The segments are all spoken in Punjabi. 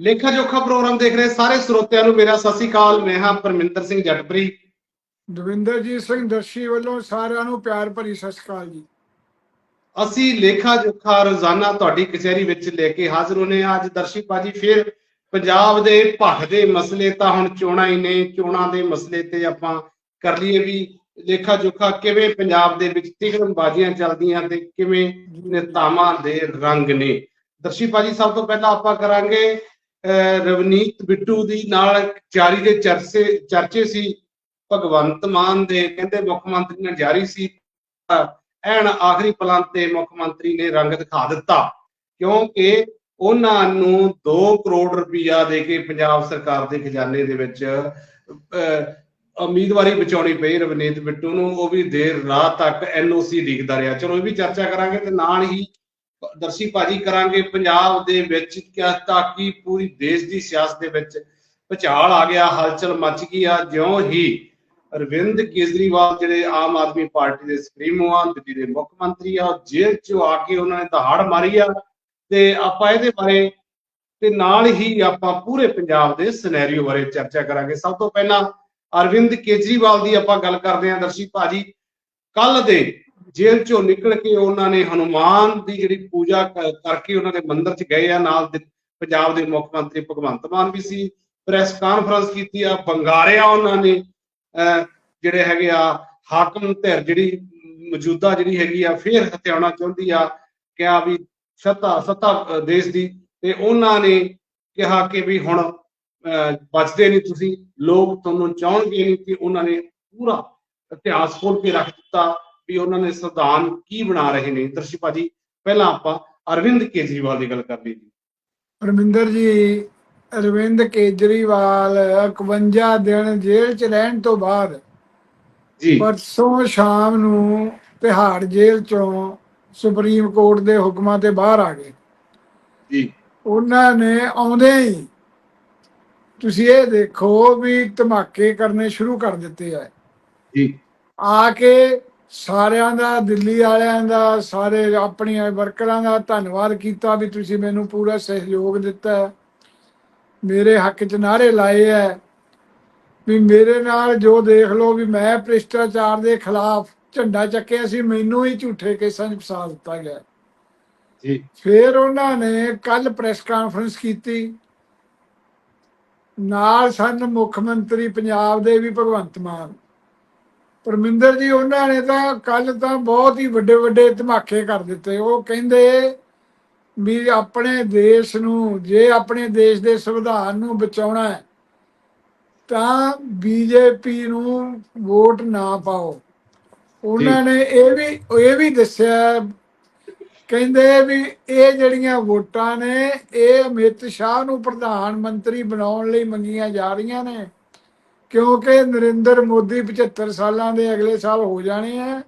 ਲੇਖਾ ਜੋਖਾ ਪ੍ਰੋਗਰਾਮ ਦੇਖ ਰਹੇ ਸਾਰੇ ਸਰੋਤਿਆਂ ਨੂੰ ਮੇਰਾ ਸਤਿ ਸ੍ਰੀ ਅਕਾਲ ਮੈਂ ਹਾਂ ਪਰਮਿੰਦਰ ਸਿੰਘ ਜੱਟਪਰੀ। ਦਵਿੰਦਰਜੀਤ ਸਿੰਘ ਦਰਸ਼ੀ ਵੱਲੋਂ ਸਾਰਿਆਂ ਨੂੰ ਪਿਆਰ ਭਰੀ ਸਤਿ ਸ਼੍ਰੀ ਅਕਾਲ ਜੀ। ਅਸੀਂ ਲੇਖਾ ਜੋਖਾ ਰੋਜ਼ਾਨਾ ਤੁਹਾਡੀ ਕਚਹਿਰੀ ਵਿੱਚ ਲੈ ਕੇ ਹਾਜ਼ਰ ਹੋਨੇ ਹਾਂ। ਅੱਜ ਦਰਸ਼ੀ ਪਾਜੀ ਫਿਰ ਪੰਜਾਬ ਦੇ ਭੱਖ ਦੇ ਮਸਲੇ ਤਾਂ ਹੁਣ ਚੋਣਾਂ ਹੀ ਨੇ ਚੋਣਾਂ ਦੇ ਮਸਲੇ ਤੇ ਆਪਾਂ ਕਰ ਲਈਏ ਵੀ ਲੇਖਾ ਜੋਖਾ ਕਿਵੇਂ ਪੰਜਾਬ ਦੇ ਵਿੱਚ ਤਿਗੜਮਬਾਜ਼ੀਆਂ ਚੱਲਦੀਆਂ ਤੇ ਕਿਵੇਂ ਨੇਤਾਵਾਂ ਦੇ ਰੰਗ ਨੇ। ਦਰਸ਼ੀ ਪਾਜੀ ਸਭ ਤੋਂ ਪਹਿਲਾਂ ਆਪਾਂ ਕਰਾਂਗੇ ਰਵਨੀਤ ਬਿੱਟੂ ਦੀ ਨਾਲ ਜਾਰੀ ਦੇ ਚਰਚੇ ਚਰਚੇ ਸੀ। ਭਗਵੰਤ ਮਾਨ ਦੇ ਕਹਿੰਦੇ ਮੁੱਖ ਮੰਤਰੀ ਨਾਲ ਜਾਰੀ ਸੀ। ਐਨ ਆਖਰੀ ਪਲਾਂ ਤੇ ਮੁੱਖ ਮੰਤਰੀ ਨੇ ਰੰਗ ਦਿਖਾ ਦਿੱਤਾ। ਕਿਉਂਕਿ ਉਹਨਾਂ ਨੂੰ 2 ਕਰੋੜ ਰੁਪਇਆ ਦੇ ਕੇ ਪੰਜਾਬ ਸਰਕਾਰ ਦੇ ਖਜ਼ਾਨੇ ਦੇ ਵਿੱਚ ਅਹ, ਉਮੀਦਵਾਰੀ ਬਚਾਉਣੀ ਪਈ ਰਵਨੀਤ ਬਿੱਟੂ ਨੂੰ। ਉਹ ਵੀ ਦੇਰ ਰਾਤ ਤੱਕ ਐਨਓਸੀ ਲਿਖਦਾ ਰਿਹਾ। ਚਲੋ ਇਹ ਵੀ ਚਰਚਾ ਕਰਾਂਗੇ ਤੇ ਨਾਲ ਹੀ ਦਰਸ਼ੀ ਭਾਜੀ ਕਰਾਂਗੇ ਪੰਜਾਬ ਦੇ ਵਿੱਚ। ਕਿਆ ਤਾਂ ਕੀ ਪੂਰੀ ਦੇਸ਼ ਦੀ ਸਿਆਸਤ ਦੇ ਵਿੱਚ ਭੁਚਾਲ ਆ ਗਿਆ, ਹਲਚਲ ਮਚ ਗਈ ਆ। ਜਿਉਂ ਹੀ ਅਰਵਿੰਦ ਕੇਜਰੀਵਾਲ ਜਿਹੜੇ ਆਮ ਆਦਮੀ ਪਾਰਟੀ ਦੇ ਸੁਪਰੀਮੋ ਆ ਦਿੱਲੀ ਦੇ ਮੁੱਖ ਮੰਤਰੀ ਆ ਜੇਲ੍ਹ ਚੋਂ ਆ ਕੇ ਉਹਨਾਂ ਨੇ ਦਹਾੜ ਮਾਰੀ ਆ ਤੇ ਆਪਾਂ ਇਹਦੇ ਬਾਰੇ ਤੇ ਨਾਲ ਹੀ ਆਪਾਂ ਪੂਰੇ ਪੰਜਾਬ ਦੇ ਸਿਨੈਰੀਓ ਬਾਰੇ ਚਰਚਾ ਕਰਾਂਗੇ। ਸਭ ਤੋਂ ਪਹਿਲਾਂ ਅਰਵਿੰਦ ਕੇਜਰੀਵਾਲ ਦੀ ਆਪਾਂ ਗੱਲ ਕਰਦੇ ਹਾਂ। ਦਰਸ਼ੀ ਭਾਜੀ ਕੱਲ ਦੇ ਜੇਲ੍ਹ ਚੋਂ ਨਿਕਲ ਕੇ ਉਹਨਾਂ ਨੇ ਹਨੂਮਾਨ ਦੀ ਜਿਹੜੀ ਪੂਜਾ ਕਰਕੇ ਉਹਨਾਂ ਦੇ ਮੰਦਿਰ 'ਚ ਗਏ ਆ, ਨਾਲ ਪੰਜਾਬ ਦੇ ਮੁੱਖ ਮੰਤਰੀ ਭਗਵੰਤ ਮਾਨ ਵੀ ਸੀ, ਪ੍ਰੈਸ ਕਾਨਫਰੰਸ ਕੀਤੀ ਆ, ਬੰਗਾਰਿਆ ਉਹਨਾਂ ਨੇ ਜਿਹੜੇ ਹੈਗੇ ਆ, ਹਾਕਮ ਧਿਰ ਜਿਹੜੀ ਮੌਜੂਦਾ ਜਿਹੜੀ ਹੈਗੀ ਆ, ਫੇਰ ਹਥਿਆਉਣਾ ਚਾਹੁੰਦੀ ਆ, ਕਿਹਾ ਵੀ ਸੱਤਾ ਸੱਤਾ ਦੇਸ਼ ਦੀ, ਤੇ ਉਹਨਾਂ ਨੇ ਕਿਹਾ ਕਿ ਵੀ ਹੁਣ ਅਹ ਬਚਦੇ ਨਹੀਂ ਤੁਸੀਂ, ਲੋਕ ਤੁਹਾਨੂੰ ਚਾਹਣਗੇ ਨਹੀਂ ਕਿ ਉਹਨਾਂ ਨੇ ਪੂਰਾ ਇਤਿਹਾਸ ਖੋਲ ਕੇ ਰੱਖ ਦਿੱਤਾ। ਵੀ ਉਹਨਾਂ ਨੇ ਸੰਵਿਧਾਨ ਕੀ ਬਣਾ ਰਹੇ ਨੇ? ਦਰਸ਼ੀ ਭਾਜੀ ਪਹਿਲਾਂ ਆਪਾਂ ਅਰਵਿੰਦ ਕੇਜਰੀਵਾਲ ਦੀ ਗੱਲ ਕਰ ਲਈ ਜੀ। ਪਰਮਿੰਦਰ ਜੀ ਅਰਵਿੰਦ ਕੇਜਰੀਵਾਲ 51 ਦਿਨ ਜੇਲ੍ਹ 'ਚ ਰਹਿਣ ਤੋਂ ਬਾਅਦ ਜੀ। ਪਰਸੋਂ ਸ਼ਾਮ ਨੂੰ ਤਿਹਾੜ ਜੇਲ੍ਹ 'ਚੋਂ ਸੁਪਰੀਮ ਕੋਰਟ ਦੇ ਹੁਕਮਾਂ ਤੇ ਬਾਹਰ ਆ ਗਏ। ਜੀ। ਉਹਨਾਂ ਨੇ ਆਉਂਦੇ ਹੀ ਤੁਸੀਂ ਇਹ ਦੇਖੋ ਵੀ ਧਮਾਕੇ ਕਰਨੇ ਸ਼ੁਰੂ ਕਰ ਦਿੱਤੇ ਆ। ਜੀ। ਆ ਕੇ ਸਾਰਿਆਂ ਦਾ ਦਿੱਲੀ ਵਾਲਿਆਂ ਦਾ ਸਾਰੇ ਆਪਣੀਆਂ ਵਰਕਰਾਂ ਦਾ ਧੰਨਵਾਦ ਕੀਤਾ ਵੀ ਤੁਸੀਂ ਮੈਨੂੰ ਪੂਰਾ ਸਹਿਯੋਗ ਦਿੱਤਾ। ਮੇਰੇ ਹੱਕ 'ਚ ਨਾਰੇ ਲਾਏ ਐ ਵੀ ਮੇਰੇ ਨਾਲ ਜੋ ਦੇਖ ਲਓ ਵੀ ਮੈਂ ਭ੍ਰਿਸ਼ਟਾਚਾਰ ਦੇ ਖਿਲਾਫ ਝੰਡਾ ਚੱਕਿਆ ਸੀ ਮੈਨੂੰ ਹੀ ਝੂਠੇ ਕੇਸਾਂ 'ਚ ਫਸਾ ਦਿੱਤਾ ਗਿਆ ਜੀ। ਫਿਰ ਉਹਨਾਂ ਨੇ ਕੱਲ ਪ੍ਰੈਸ ਕਾਨਫਰੰਸ ਕੀਤੀ। ਨਾਲ ਸਨ ਮੁੱਖ ਮੰਤਰੀ ਪੰਜਾਬ ਦੇ ਵੀ ਭਗਵੰਤ ਮਾਨ। ਪਰਮਿੰਦਰ ਜੀ ਉਹਨਾਂ ਨੇ ਤਾਂ ਕੱਲ ਤਾਂ ਬਹੁਤ ਹੀ ਵੱਡੇ ਵੱਡੇ ਧਮਾਕੇ ਕਰ ਦਿੱਤੇ। ਉਹ ਕਹਿੰਦੇ ਵੀ ਆਪਣੇ ਦੇਸ਼ ਨੂੰ ਜੇ ਆਪਣੇ ਦੇਸ਼ ਦੇ ਸੰਵਿਧਾਨ ਨੂੰ ਬਚਾਉਣਾ ਹੈ ਤਾਂ ਬੀਜੇਪੀ ਨੂੰ ਵੋਟ ਨਾ ਪਾਓ। ਉਹਨਾਂ ਨੇ ਇਹ ਵੀ ਇਹ ਵੀ ਦੱਸਿਆ ਕਹਿੰਦੇ ਵੀ ਇਹ ਜਿਹੜੀਆਂ ਵੋਟਾਂ ਨੇ ਇਹ ਅਮਿਤ ਸ਼ਾਹ ਨੂੰ ਪ੍ਰਧਾਨ ਮੰਤਰੀ ਬਣਾਉਣ ਲਈ ਮੰਗੀਆਂ ਜਾ ਰਹੀਆਂ ਨੇ। ਕਿਉਂਕਿ ਨਰਿੰਦਰ ਮੋਦੀ 75 ਸਾਲਾਂ ਦੇ ਅਗਲੇ ਸਾਲ ਹੋ ਜਾਣੇ ਆ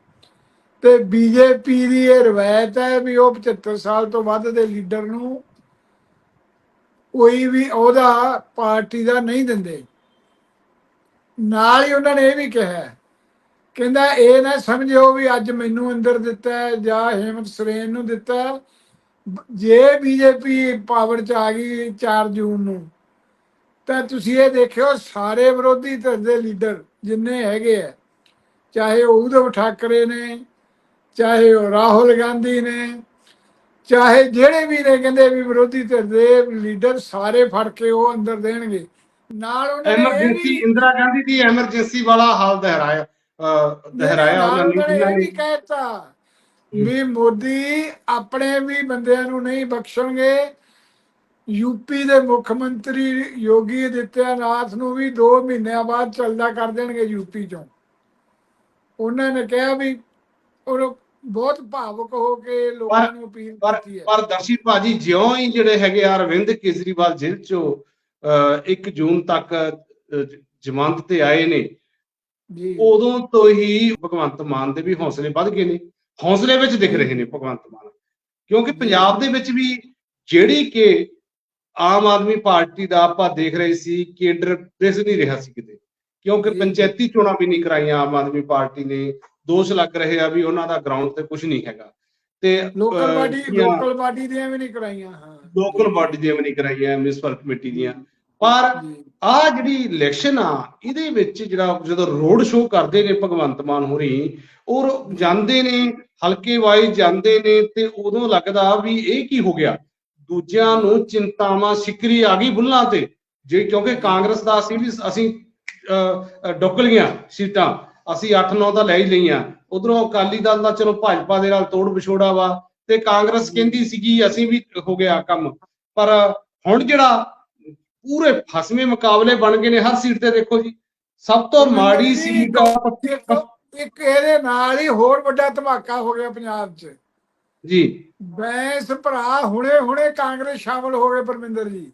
ਤੇ ਬੀਜੇਪੀ ਦੀ ਇਹ ਰਵਾਇਤ ਹੈ ਵੀ ਉਹ 75 ਸਾਲ ਤੋਂ ਵੱਧ ਦੇ ਲੀਡਰ ਨੂੰ ਕੋਈ ਵੀ ਉਹਦਾ ਪਾਰਟੀ ਦਾ ਨਹੀਂ ਦਿੰਦੇ ਨਾਲ ਹੀ ਉਹਨਾਂ ਨੇ ਇਹ ਵੀ ਕਿਹਾ ਕਹਿੰਦਾ ਇਹ ਨਾ ਸਮਝਿਓ ਵੀ ਅੱਜ ਮੈਨੂੰ ਅੰਦਰ ਦਿੱਤਾ ਹੈ ਜਾਂ ਹੇਮੰਤ ਸਰੇਨ ਨੂੰ ਦਿੱਤਾ ਹੈ। ਬ- ਜੇ ਬੀਜੇਪੀ ਪਾਵਰ ਚ ਆ ਗਈ 4 ਜੂਨ ਨੂੰ ਤਾਂ ਤੁਸੀਂ ਇਹ ਦੇਖਿਓ ਸਾਰੇ ਵਿਰੋਧੀ ਧਿਰ ਦੇ ਲੀਡਰ ਜਿੰਨੇ ਹੈਗੇ ਆ ਚਾਹੇ ਉਹ ਉਧਵ ਠਾਕਰੇ ਨੇ ਚਾਹੇ ਉਹ ਰਾਹੁਲ ਗਾਂਧੀ ਨੇ ਚਾਹੇ ਜਿਹੜੇ ਵੀ ਨੇ ਕਹਿੰਦੇ ਵੀ ਵਿਰੋਧੀ ਧਿਰ ਦੇ ਲੀਡਰ ਸਾਰੇ ਫੜ ਕੇ ਉਹ ਅੰਦਰ ਦੇਣਗੇ। ਨਾਲ ਉਹਨਾਂ ਐਮਰਜੈਂਸੀ ਇੰਦਰਾ ਗਾਂਧੀ ਦੀ ਐਮਰਜੈਂਸੀ ਵਾਲਾ ਹਾਲ ਦੁਹਰਾਇਆ ਦੁਹਰਾਇਆ ਉਹਨਾਂ ਨੇ। ਵੀ ਕਹਿਤਾ ਵੀ ਮੋਦੀ ਆਪਣੇ ਵੀ ਬੰਦਿਆਂ ਨੂੰ ਨਹੀਂ ਬਖਸ਼ਣਗੇ ਯੂਪੀ ਦੇ ਮੁੱਖ ਮੰਤਰੀ ਯੋਗੀ ਆਦਿੱਤਿਆਨਾਥ ਨੂੰ ਵੀ 2 ਮਹੀਨਿਆਂ ਬਾਅਦ ਚੱਲਦਾ ਕਰ ਦੇਣਗੇ ਯੂਪੀ ਚੋਂ। ਉਹਨਾਂ ਨੇ ਕਿਹਾ ਵੀ ਉਹ ਬਹੁਤ ਭਾਵੁਕ ਹੋ ਕੇ ਲੋਕਾਂ ਨੂੰ ਅਪੀਲ ਕੀਤੀ ਹੈ। ਪਰ ਦਰਸ਼ੀ ਭਾਜੀ ਜਿਉਂ ਹੀ ਜਿਹੜੇ ਹੈਗੇ ਆ ਅਰਵਿੰਦ ਕੇਜਰੀਵਾਲ ਜੇਲ੍ਹ ਚੋਂ 1 ਜੂਨ ਤੱਕ ਜ਼ਮਾਨਤ ਤੇ ਆਏ ਨੇ ਜੀ। ਉਦੋਂ ਤੋਂ ਹੀ ਭਗਵੰਤ ਮਾਨ ਦੇ ਵੀ ਹੌਸਲੇ ਵੱਧ ਗਏ ਨੇ। ਹੌਸਲੇ ਵਿੱਚ ਦਿਖ ਰਹੇ ਨੇ ਭਗਵੰਤ ਮਾਨ। ਕਿਉਂਕਿ ਪੰਜਾਬ ਦੇ ਵਿੱਚ ਵੀ ਜਿਹੜੀ ਕਿ ਆਮ ਆਦਮੀ ਪਾਰਟੀ ਦਾ ਆਪਾਂ ਦੇਖ ਰਹੇ ਸੀ ਕੇਡਰ ਦਿਸ ਨਹੀਂ ਰਿਹਾ ਸੀ ਕਿਤੇ। ਕਿਉਂਕਿ। ਪੰਚਾਇਤੀ ਚੋਣਾਂ ਵੀ ਨਹੀਂ ਕਰਾਈਆਂ ਆਮ ਆਦਮੀ ਪਾਰਟੀ ਨੇ। ਦੋਸ਼ ਲੱਗ ਰਹੇ ਆ ਵੀ ਉਹਨਾਂ ਦਾ ਗਰਾਊਂਡ ਤੇ ਕੁਝ ਨਹੀਂ ਹੈਗਾ। ਤੇ ਲੋਕਲ ਬਾਡੀ ਜਿਹੜੀਆਂ- ਲੋਕਲ ਬਾਡੀ ਦੀਆਂ ਵੀ ਨਹੀਂ ਕਰਾਈਆਂ ਹਾਂ। ਲੋਕਲ ਬਾਡੀ ਦੀਆਂ ਵੀ ਨਹੀਂ ਕਰਾਈਆਂ ਮਿਊਨਿਸਪਲ ਕਮੇਟੀ ਦੀਆਂ। ਪਰ ਆ ਜਿਹੜੀ ਇਲੈਕਸ਼ਨ ਆ ਇਹਦੇ ਵਿੱਚ ਜਿਹੜਾ ਜਦੋਂ ਰੋਡ ਸ਼ੋਅ ਕਰਦੇ ਨੇ ਭਗਵੰਤ ਮਾਨ ਹੋਰੀ ਔਰ ਜਾਂਦੇ ਨੇ ਹਲਕੇ ਵਾਈਜ਼ ਜਾਂਦੇ ਨੇ ਤੇ ਉਦੋਂ ਲੱਗਦਾ ਵੀ ਇਹ ਕੀ ਹੋ ਗਿਆ? ਦੂਜਿਆਂ ਨੂੰ ਚਿੰਤਾਵਾਂ ਸਿਕਰੀ ਆ ਗਈ ਬੁੱਲਾਂ ਤੇ ਜੇ ਕਿਉਂਕਿ ਕਾਂਗਰਸ ਦਾ ਅਸੀਂ ਵੀ ਅਸੀਂ ਡੁੱਕ ਲਈਆਂ ਸੀਟਾਂ ਅਸੀਂ 8-9 ਤਾਂ ਲੈ ਹੀ ਲਈਆਂ। ਉਧਰੋਂ ਅਕਾਲੀ ਦਲ ਦਾ ਚਲੋ ਭਾਜਪਾ ਦੇ ਨਾਲ ਤੋੜ ਵਿਛੋੜਾ ਵਾ ਤੇ ਕਾਂਗਰਸ ਕਹਿੰਦੀ ਸੀਗੀ ਅਸੀਂ ਵੀ ਹੋ ਗਿਆ ਕੰਮ। ਪਰ ਹੁਣ ਜਿਹੜਾ ਪੂਰੇ ਫਸਵੇਂ ਮੁਕਾਬਲੇ ਬਣ ਗਏ ਨੇ ਹਰ ਸੀਟ ਤੇ ਦੇਖੋ ਜੀ ਸਭ ਤੋਂ ਮਾੜੀ ਸੀਟ ਇੱਕ ਇਹਦੇ ਨਾਲ ਹੀ ਹੋਰ ਵੱਡਾ ਧਮਾਕਾ ਹੋ ਗਿਆ ਪੰਜਾਬ 'ਚ। ਜੀ। ਬੈਂਸ ਭਰਾ ਹੁਣੇ ਹੁਣੇ ਕਾਂਗਰਸ ਸ਼ਾਮਲ ਹੋ ਗਏ ਪਰਮਿੰਦਰ ਜੀ।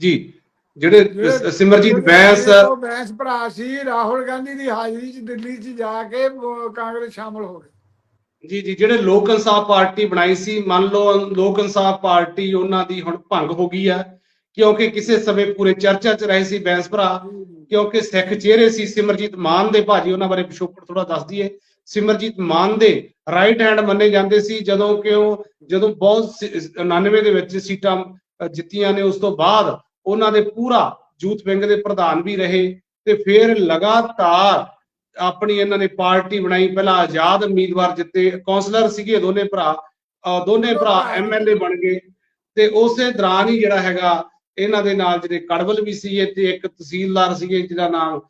ਜੀ ਜਿਹੜੇ ਸਿਮਰਜੀਤ ਬੈਂਸ ਬੈਂਸ ਭਰਾ ਸੀ ਰਾਹੁਲ ਗਾਂਧੀ ਦੀ ਹਾਜ਼ਰੀ 'ਚ ਦਿੱਲੀ 'ਚ ਜਾ ਕੇ ਕਾਂਗਰਸ ਸ਼ਾਮਲ ਹੋ ਗਏ। ਜੀ ਜੀ ਜਿਹੜੇ ਲੋਕ ਇਨਸਾਫ ਪਾਰਟੀ ਬਣਾਈ ਸੀ ਮੰਨ ਲਓ ਲੋਕ ਇਨਸਾਫ ਪਾਰਟੀ ਉਹਨਾਂ ਦੀ ਹੁਣ ਭੰਗ ਹੋ ਗਈ ਆ ਕਿਉਂਕਿ ਕਿਸੇ ਸਮੇਂ ਪੂਰੇ ਚਰਚਾ 'ਚ ਰਹੇ ਸੀ ਬੈਂਸ ਭਰਾ ਕਿਉਂਕਿ ਸਿੱਖ ਚਿਹਰੇ ਸੀ ਸਿਮਰਜੀਤ ਮਾਨ ਦੇ ਭਾਜੀ ਉਹਨਾਂ ਬਾਰੇ ਪਿਛੋਕੜ ਥੋੜਾ ਦੱਸ ਦਈਏ। ਸਿਮਰਜੀਤ ਮਾਨ ਦੇ ਰਾਈਟ ਹੈਂਡ ਮੰਨੇ ਜਾਂਦੇ ਸੀ ਜਦੋਂ ਕਿ ਉਹ ਜਦੋਂ ਬਹੁਤ ਸੀ- 99 ਦੇ ਵਿੱਚ ਸੀਟਾਂ ਜਿੱਤੀਆਂ ਨੇ ਉਸ ਤੋਂ ਬਾਅਦ ਉਹਨਾਂ ਦੇ ਪੂਰਾ ਯੂਥ ਵਿੰਗ ਦੇ ਪ੍ਰਧਾਨ ਵੀ ਰਹੇ ਤੇ ਫਿਰ ਲਗਾਤਾਰ ਆਪਣੀ ਇਹਨਾਂ ਨੇ ਪਾਰਟੀ ਬਣਾਈ ਪਹਿਲਾਂ ਆਜ਼ਾਦ ਉਮੀਦਵਾਰ ਜਿੱਤੇ ਕੌਂਸਲਰ ਸੀਗੇ ਦੋਨੇ ਭਰਾ ਦੋਨੇ ਭਰਾ ਐਮਐਲਏ ਬਣ ਗਏ ਤੇ ਉਸੇ ਦੌਰਾਨ ਹੀ ਜਿਹੜਾ ਹੈਗਾ ਇਹਨਾਂ ਦੇ ਨਾਲ ਜਿਹੜੇ ਕੜਵਲ ਵੀ ਸੀਗੇ ਤੇ ਇੱਕ ਤਹਿਸੀਲਦਾਰ ਸੀਗੇ ਜਿਹਦਾ ਨਾਮ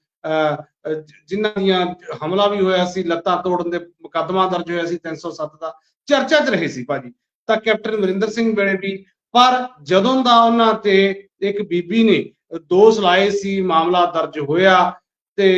ਜਿਨ੍ਹਾਂ ਦੀਆਂ ਹਮਲਾ ਵੀ ਹੋਇਆ ਸੀ ਲੱਤਾਂ ਤੋੜਨ ਦੇ ਮੁਕੱਦਮਾ ਦਰਜ ਹੋਇਆ ਸੀ 307 ਦਾ ਚਰਚਾ 'ਚ ਰਹੇ ਸੀ ਭਾਜੀ। ਤਾਂ ਕੈਪਟਨ ਅਮਰਿੰਦਰ ਸਿੰਘ ਵੇਲੇ ਵੀ ਪਰ ਜਦੋਂ ਦਾ ਉਹਨਾਂ ਤੇ ਇੱਕ ਬੀਬੀ ਨੇ ਦੋਸ਼ ਲਾਏ ਸੀ ਮਾਮਲਾ ਦਰਜ ਹੋਇਆ ਤੇ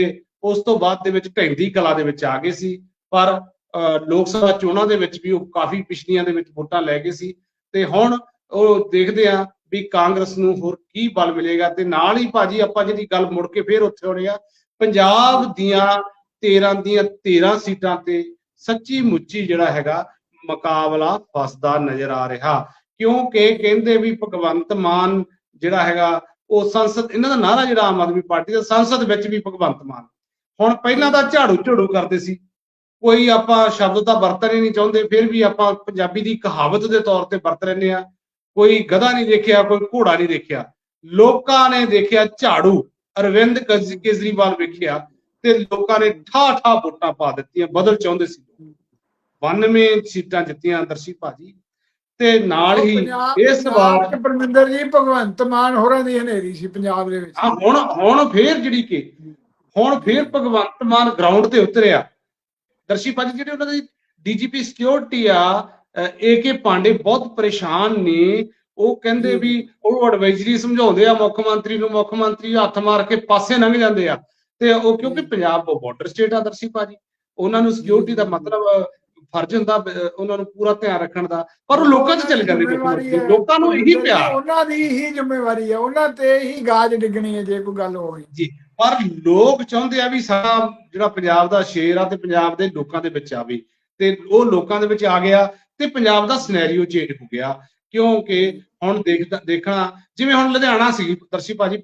ਉਸ ਤੋਂ ਬਾਅਦ ਦੇ ਵਿੱਚ ਢੈਂਦੀ ਕਲਾ ਦੇ ਵਿੱਚ ਆ ਗਏ ਸੀ ਪਰ ਅਹ, ਲੋਕ ਸਭਾ ਚੋਣਾਂ ਦੇ ਵਿੱਚ ਵੀ ਉਹ ਕਾਫੀ ਪਿਛਲੀਆਂ ਦੇ ਵਿੱਚ ਵੋਟਾਂ ਲੈ ਗਏ ਸੀ। ਤੇ ਹੁਣ ਉਹ ਦੇਖਦੇ ਆ ਵੀ ਕਾਂਗਰਸ ਨੂੰ ਹੋਰ ਕੀ ਬਲ ਮਿਲੇਗਾ ਤੇ ਨਾਲ ਹੀ ਭਾਜੀ ਆਪਾਂ ਜਿਹੜੀ ਗੱਲ ਮੁੜ ਕੇ ਫੇਰ ਉੱਥੇ ਹੋਣੀ ਆ ਪੰਜਾਬ ਦੀਆਂ 13 ਦੀਆਂ 13 ਸੀਟਾਂ ਤੇ ਸੱਚੀ ਮੁੱਚੀ ਜਿਹੜਾ ਹੈਗਾ ਮੁਕਾਬਲਾ ਫਸਦਾ ਨਜ਼ਰ ਆ ਰਿਹਾ। ਕਿਉਂਕਿ ਕਹਿੰਦੇ ਵੀ ਭਗਵੰਤ ਮਾਨ ਜਿਹੜਾ ਹੈਗਾ, ਉਹ ਸੰਸਦ, ਇਹਨਾਂ ਦਾ ਨਾਰਾ ਜਿਹੜਾ ਆਮ ਆਦਮੀ ਪਾਰਟੀ ਦਾ ਸੰਸਦ ਵਿੱਚ ਵੀ ਭਗਵੰਤ ਮਾਨ। ਹੁਣ ਪਹਿਲਾਂ ਤਾਂ ਝਾੜੂ ਝਾੜੂ ਕਰਦੇ ਸੀ। ਕੋਈ ਆਪਾਂ ਸ਼ਬਦ ਤਾਂ ਵਰਤਣ ਹੀ ਨਹੀਂ ਚਾਹੁੰਦੇ, ਫਿਰ ਵੀ ਆਪਾਂ ਪੰਜਾਬੀ ਦੀ ਕਹਾਵਤ ਦੇ ਤੌਰ ਤੇ ਵਰਤ ਰਹਿੰਦੇ ਆ ਕੋਈ ਗਧਾ ਨਹੀਂ ਦੇਖਿਆ, ਕੋਈ ਘੋੜਾ ਨਹੀਂ ਦੇਖਿਆ। ਲੋਕਾਂ ਨੇ ਦੇਖਿਆ ਝਾੜੂ। ਅਰਵਿੰਦ ਕੇਜ- ਕੇਜਰੀਵਾਲ ਵੇਖਿਆ ਤੇ ਲੋਕਾਂ ਨੇ ਠਾ ਠਾ ਵੋਟਾਂ ਪਾ ਦਿੱਤੀਆਂ ਬਦਲ ਚਾਹੁੰਦੇ ਸੀ 92 ਸੀਟਾਂ ਜਿੱਤੀਆਂ ਦਰਸ਼ੀ ਭਾਜੀ। ਤੇ ਨਾਲ ਹੀ ਇਸ ਵਾਰ ਪਰਮਿੰਦਰ ਜੀ ਭਗਵੰਤ ਮਾਨ ਹੋਰਾਂ ਦੀ ਹਨੇਰੀ ਸੀ ਪੰਜਾਬ ਦੇ ਵਿੱਚ। ਹੁਣ ਹੁਣ ਫੇਰ ਜਿਹੜੀ ਕਿ ਹੁਣ ਫੇਰ ਭਗਵੰਤ ਮਾਨ ਗਰਾਊਂਡ ਤੇ ਉਤਰਿਆ। ਦਰਸ਼ੀ ਭਾਜੀ ਜਿਹੜੇ ਉਹਨਾਂ ਦੀ ਡੀਜੀਪੀ ਸਿਕਿਉਰਿਟੀ ਆ ਏਕੇ ਪਾਂਡੇ ਬਹੁਤ ਪਰੇਸ਼ਾਨ ਨੇ। ਉਹ ਕਹਿੰਦੇ ਵੀ ਉਹ ਐਡਵਾਈਜ਼ਰੀ ਸਮਝਾਉਂਦੇ ਆ ਮੁੱਖ ਮੰਤਰੀ ਨੂੰ ਮੁੱਖ ਮੰਤਰੀ ਹੱਥ ਮਾਰ ਕੇ ਪਾਸੇ ਲੰਘ ਜਾਂਦੇ ਆ। ਤੇ ਉਹ ਕਿਉਂਕਿ ਪੰਜਾਬ ਉਹ ਬਾਰਡਰ ਸਟੇਟ ਆ ਦਰਸ਼ੀ ਭਾਜੀ। ਉਹਨਾਂ ਨੂੰ ਸਿਕਿਉਰਿਟੀ ਦਾ ਮਤਲਬ ਫਰਜ਼ ਹੁੰਦਾ ਉਹਨਾਂ ਨੂੰ ਪੂਰਾ ਧਿਆਨ ਰੱਖਣ ਦਾ। ਪਰ ਉਹ ਲੋਕਾਂ 'ਚ ਚਲੇ ਜਾਂਦੇ ਲੋਕਾਂ ਨੂੰ ਇਹੀ ਪਿਆਰ। ਉਹਨਾਂ ਦੀ ਹੀ ਜ਼ਿੰਮੇਵਾਰੀ ਹੈ। ਉਹਨਾਂ ਤੇ ਹੀ ਗਾਜ ਡਿੱਗਣੀ ਹੈ ਜੇ ਕੋਈ ਗੱਲ ਹੋਈ ਜੀ ਪਰ ਲੋਕ ਚਾਹੁੰਦੇ ਆ ਵੀ ਸਾਡਾ ਜਿਹੜਾ ਪੰਜਾਬ ਦਾ ਸ਼ੇਰ ਆ ਤੇ ਪੰਜਾਬ ਦੇ ਲੋਕਾਂ ਦੇ ਵਿੱਚ ਆਵੇ। ਤੇ ਉਹ ਲੋਕਾਂ ਦੇ ਵਿੱਚ ਆ ਗਿਆ ਤੇ ਪੰਜਾਬ ਦਾ ਸਿਨੈਰੀਓ ਚੇਂਜ ਹੋ ਗਿਆ। ਕਿਉਂਕਿ ਹੁਣ ਦੇਖਦਾ ਦੇਖਣਾ, ਜਿਵੇਂ ਹੁਣ ਲੁਧਿਆਣਾ ਸੀ, ਦਰਸ਼ੀ ਭਾਜੀ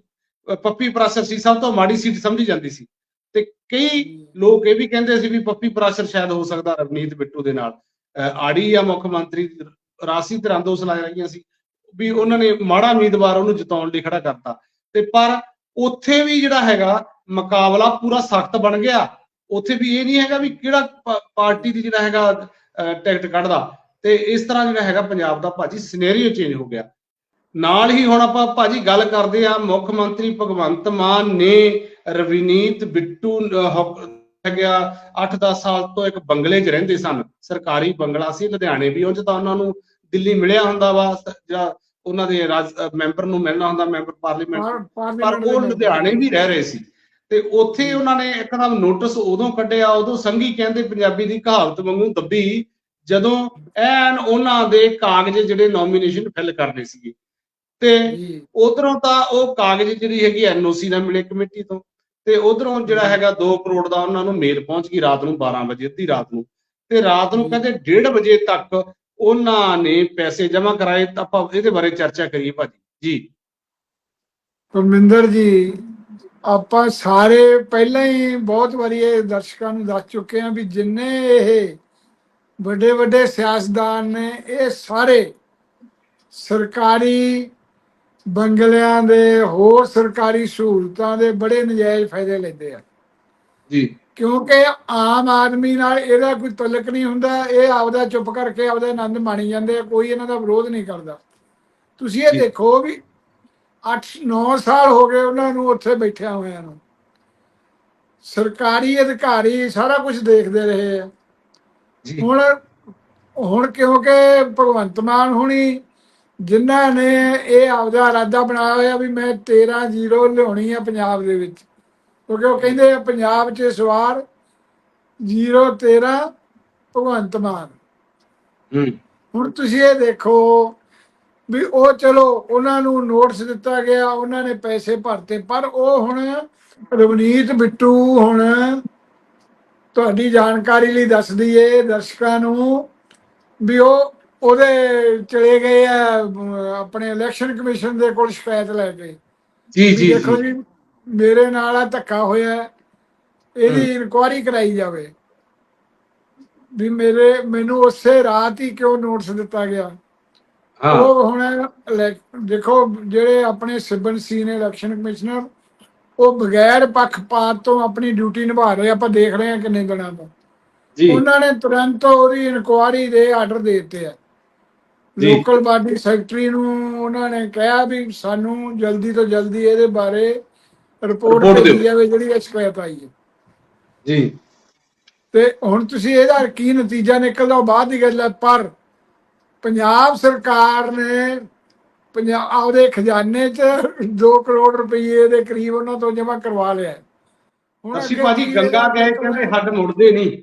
ਪੱਪੀ ਪ੍ਰਾਸਰ ਸੀ, ਸਭ ਤੋਂ ਮਾੜੀ ਸੀਟ ਸਮਝੀ ਜਾਂਦੀ ਸੀ। ਤੇ ਕਈ ਲੋਕ ਇਹ ਵੀ ਕਹਿੰਦੇ ਸੀ ਵੀ ਪੱਪੀ ਪ੍ਰਾਸਰ ਸ਼ਾਇਦ ਹੋ ਸਕਦਾ ਰਵਨੀਤ ਬਿੱਟੂ ਦੇ ਨਾਲ। ਆੜੀ ਜਾਂ ਮੁੱਖ ਮੰਤਰੀ, ਰਾਸੀ ਤਰ੍ਹਾਂ ਦੋ ਸਲਾਹ ਰਹੀਆਂ ਸੀ, ਵੀ ਉਹਨਾਂ ਨੇ ਮਾੜਾ ਉਮੀਦਵਾਰ ਉਹਨੂੰ ਜਿਤਾਉਣ ਲਈ ਖੜਾ ਕਰਤਾ। ਤੇ ਪਰ ਉੱਥੇ ਵੀ ਜਿਹੜਾ ਹੈਗਾ, ਮੁਕਾਬਲਾ ਪੂਰਾ ਸਖਤ ਬਣ ਗਿਆ। ਉੱਥੇ ਵੀ ਇਹ ਨਹੀਂ ਹੈਗਾ ਵੀ ਕਿਹੜਾ ਪਾਰਟੀ ਦੀ ਜਿਹੜਾ ਹੈਗਾ ਟਿਕਟ ਕੱਢਦਾ। ਤੇ ਇਸ ਤਰ੍ਹਾਂ ਜਿਹੜਾ ਹੈਗਾ ਪੰਜਾਬ ਦਾ ਭਾਜੀ ਸਿਨੈਰੀਓ ਚੇਂਜ ਹੋ ਗਿਆ। ਨਾਲ ਹੀ ਹੁਣ ਆਪਾਂ ਭਾਜੀ ਗੱਲ ਕਰਦੇ ਆ ਮੁੱਖ ਮੰਤਰੀ ਭਗਵੰਤ ਮਾਨ ਨੇ ਰਵਨੀਤ ਬਿੱਟੂ ਹੈਗਾ 8-10 ਸਾਲ ਤੋਂ ਇੱਕ ਬੰਗਲੇ 'ਚ ਰਹਿੰਦੇ ਸਨ। ਸਰਕਾਰੀ ਬੰਗਲਾ ਸੀ ਲੁਧਿਆਣੇ ਵੀ ਉਂਝ ਤਾਂ ਉਹਨਾਂ ਨੂੰ ਦਿੱਲੀ ਮਿਲਿਆ ਹੁੰਦਾ ਵਾ ਜਾਂ ਉਹਨਾਂ ਦੇ ਰਾਜ ਮੈਂਬਰ ਨੂੰ ਮਿਲਣਾ ਹੁੰਦਾ ਮੈਂਬਰ ਪਾਰਲੀਮੈਂਟ ਪਾਰ- ਉਹ। ਲੁਧਿਆਣੇ ਵੀ ਰਹਿ ਰਹੇ ਸੀ। ਤੇ ਉੱਥੇ ਉਹਨਾਂ ਨੇ ਇੱਕਦਮ ਨੋਟਿਸ ਉਦੋਂ ਕੱਢਿਆ ਉਦੋਂ ਸੰਗੀ ਕਹਿੰਦੇ ਪੰਜਾਬੀ ਦੀ ਕਹਾਵਤ ਵਾਂਗੂ ਦੱਬੀ ਜਦੋਂ ਐਨ ਉਹਨਾਂ ਦੇ ਕਾਗਜ਼ ਜਿਹੜੇ ਨੋਮੀਨੇਸ਼ਨ ਫਿਲ ਕਰਨੇ ਸੀਗੇ। ਤੇ ਉਧਰੋਂ ਤਾਂ ਉਹ ਕਾਗਜ਼ ਜਿਹੜੀ ਹੈਗੀ ਐਨਓਸੀ ਨਾਲ ਮਿਲੇ ਕਮੇਟੀ ਤੋਂ। ਤੇ ਉਧਰੋਂ ਜਿਹੜਾ ਹੈਗਾ 2 ਕਰੋੜ ਦਾ ਉਹਨਾਂ ਨੂੰ ਮੇਲ ਪਹੁੰਚ ਗਈ ਰਾਤ ਨੂੰ 12 ਵਜੇ ਅੱਧੀ ਰਾਤ ਨੂੰ। ਤੇ ਰਾਤ ਨੂੰ ਕਹਿੰਦੇ 1:30 ਵਜੇ ਤੱਕ ਉਹਨਾਂ ਨੇ ਪੈਸੇ ਜਮ੍ਹਾਂ ਕਰਾਏ ਤਾਂ ਆਪਾਂ ਇਹਦੇ ਬਾਰੇ ਚਰਚਾ ਕਰੀਏ ਭਾਜੀ। ਜੀ। ਪਰਮਿੰਦਰ ਜੀ ਆਪਾਂ ਸਾਰੇ ਪਹਿਲਾਂ ਹੀ ਬਹੁਤ ਵਾਰੀ ਇਹ ਦਰਸ਼ਕਾਂ ਨੂੰ ਦੱਸ ਚੁੱਕੇ ਹਾਂ ਵੀ ਜਿੰਨੇ ਇਹ ਵੱਡੇ ਵੱਡੇ ਸਿਆਸਤਦਾਨ ਨੇ ਇਹ ਸਾਰੇ ਸਰਕਾਰੀ ਬੰਗਲਿਆਂ ਦੇ ਹੋਰ ਸਰਕਾਰੀ ਸਹੂਲਤਾਂ ਦੇ ਬੜੇ ਨਜਾਇਜ਼ ਫਾਇਦੇ ਲੈਂਦੇ ਆ। ਜੀ। ਕਿਉਂਕਿ ਆਮ ਆਦਮੀ ਨਾਲ ਇਹਦਾ ਕੋਈ ਤਲਕ ਨਹੀਂ ਹੁੰਦਾ ਇਹ ਆਪਦਾ ਚੁੱਪ ਕਰਕੇ ਆਪਦਾ ਆਨੰਦ ਮਾਣੀ ਜਾਂਦੇ ਆ ਕੋਈ ਇਹਨਾਂ ਦਾ ਵਿਰੋਧ ਨਹੀਂ ਕਰਦਾ। ਤੁਸੀਂ ਇਹ। ਦੇਖੋ ਵੀ 8-9 ਸਾਲ ਹੋ ਗਏ ਉਹਨਾਂ ਨੂੰ ਉੱਥੇ ਬੈਠਿਆਂ ਹੋਇਆਂ ਨੂੰ। ਸਰਕਾਰੀ ਅਧਿਕਾਰੀ ਸਾਰਾ ਕੁਝ ਦੇਖਦੇ ਰਹੇ ਆ। ਹੁਣ ਹੁਣ ਕਿਉਂਕਿ ਭਗਵੰਤ ਮਾਨ ਹੁਣੀ ਜਿਨ੍ਹਾਂ ਨੇ ਇਹ ਆਪਦਾ ਇਰਾਦਾ ਬਣਾਇਆ ਹੋਇਆ ਵੀ ਮੈਂ 13 ਜ਼ੀਰੋ ਲਿਆਉਣੀ ਆ ਪੰਜਾਬ ਦੇ ਵਿੱਚ। ਕਿਉਂਕਿ ਉਹ ਕਹਿੰਦੇ ਆ ਪੰਜਾਬ 'ਚ ਇਸ ਵਾਰ 013 ਭਗਵੰਤ ਮਾਨ। ਹੂੰ। ਹੁਣ ਤੁਸੀਂ ਇਹ ਦੇਖੋ ਵੀ ਉਹ ਚਲੋ ਉਹਨਾਂ ਨੂੰ ਨੋਟਿਸ ਦਿੱਤਾ ਗਿਆ ਉਹਨਾਂ ਨੇ ਪੈਸੇ ਭਰਤੇ ਪਰ ਉਹ ਹੁਣ ਰਵਨੀਤ ਬਿੱਟੂ ਹੁਣ ਤੁਹਾਡੀ ਜਾਣਕਾਰੀ ਲਈ ਦੱਸ ਦਈਏ ਦਰਸ਼ਕਾਂ ਨੂੰ ਵੀ ਉਹ ਉਹਦੇ ਚਲੇ ਗਏ ਆ ਆਪਣੇ ਇਲੈਕਸ਼ਨ ਕਮਿਸ਼ਨ ਦੇ ਕੋਲ ਸ਼ਿਕਾਇਤ ਲੈ ਕੇ। ਜੀ ਜੀ ਦੇਖੋ ਜੀ। ਮੇਰੇ ਨਾਲ ਆ ਧੱਕਾ ਹੋਇਆ ਇਹਦੀ ਇਨਕੁਆਇਰੀ ਕਰਾਈ ਜਾਵੇ। ਵੀ ਮੇਰੇ ਮੈਨੂੰ ਉਸੇ ਰਾਤ ਹੀ ਕਿਉਂ ਨੋਟਿਸ ਦਿੱਤਾ ਗਿਆ? ਹਾਂ। ਉਹ ਹੁਣ ਦੇਖੋ ਜਿਹੜੇ ਆਪਣੇ ਸਿਬਨ ਸੀ ਨੇ ਇਲੈਕਸ਼ਨ ਕਮਿਸ਼ਨਰ ਉਹ ਬਗੈਰ ਪੱਖਪਾਤ ਤੋਂ ਆਪਣੀ ਡਿਊਟੀ ਨਿਭਾ ਰਹੇ ਆਪਾਂ ਦੇਖ ਰਹੇ ਹਾਂ ਕਿੰਨੇ ਦਿਨਾਂ ਤੋਂ। ਜੀ। ਉਹਨਾਂ ਨੇ ਤੁਰੰਤ ਉਹਦੀ ਇਨਕੁਆਇਰੀ ਦੇ ਆਰਡਰ ਦੇ ਦਿੱਤੇ ਆ। ਲੋਕਲ ਬਾਡੀ ਸੈਕਟਰੀ ਨੂੰ ਉਹਨਾਂ ਨੇ ਕਿਹਾ ਵੀ ਸਾਨੂੰ ਜਲਦੀ ਤੋਂ ਜਲਦੀ ਇਹਦੇ ਬਾਰੇ ਰਿਪੋਰਟ ਭੇਜੀ। ਜਾਵੇ ਜਿਹੜੀ ਸ਼ਿਕਾਇਤ ਆਈ ਹੈ। ਜੀ। ਤੇ ਹੁਣ ਤੁਸੀਂ ਇਹਦਾ ਕੀ ਨਤੀਜਾ ਨਿਕਲਦਾ ਉਹ ਬਾਅਦ ਦੀ ਗੱਲ ਹੈ ਪਰ ਪੰਜਾਬ ਸਰਕਾਰ ਨੇ ਪੰਜਾਬ ਆਪਦੇ ਖਜ਼ਾਨੇ 'ਚ 2 ਕਰੋੜ ਰੁਪਏ ਦੇ ਕਰੀਬ ਉਹਨਾਂ ਤੋਂ ਜਮ੍ਹਾਂ ਕਰਵਾ ਲਿਆ। ਹੁਣ ਅਸੀਂ ਭਾਜੀ ਗੰਗਾ ਗਏ ਕਹਿੰਦੇ ਹੱਡ ਮੁੜਦੇ ਨਹੀਂ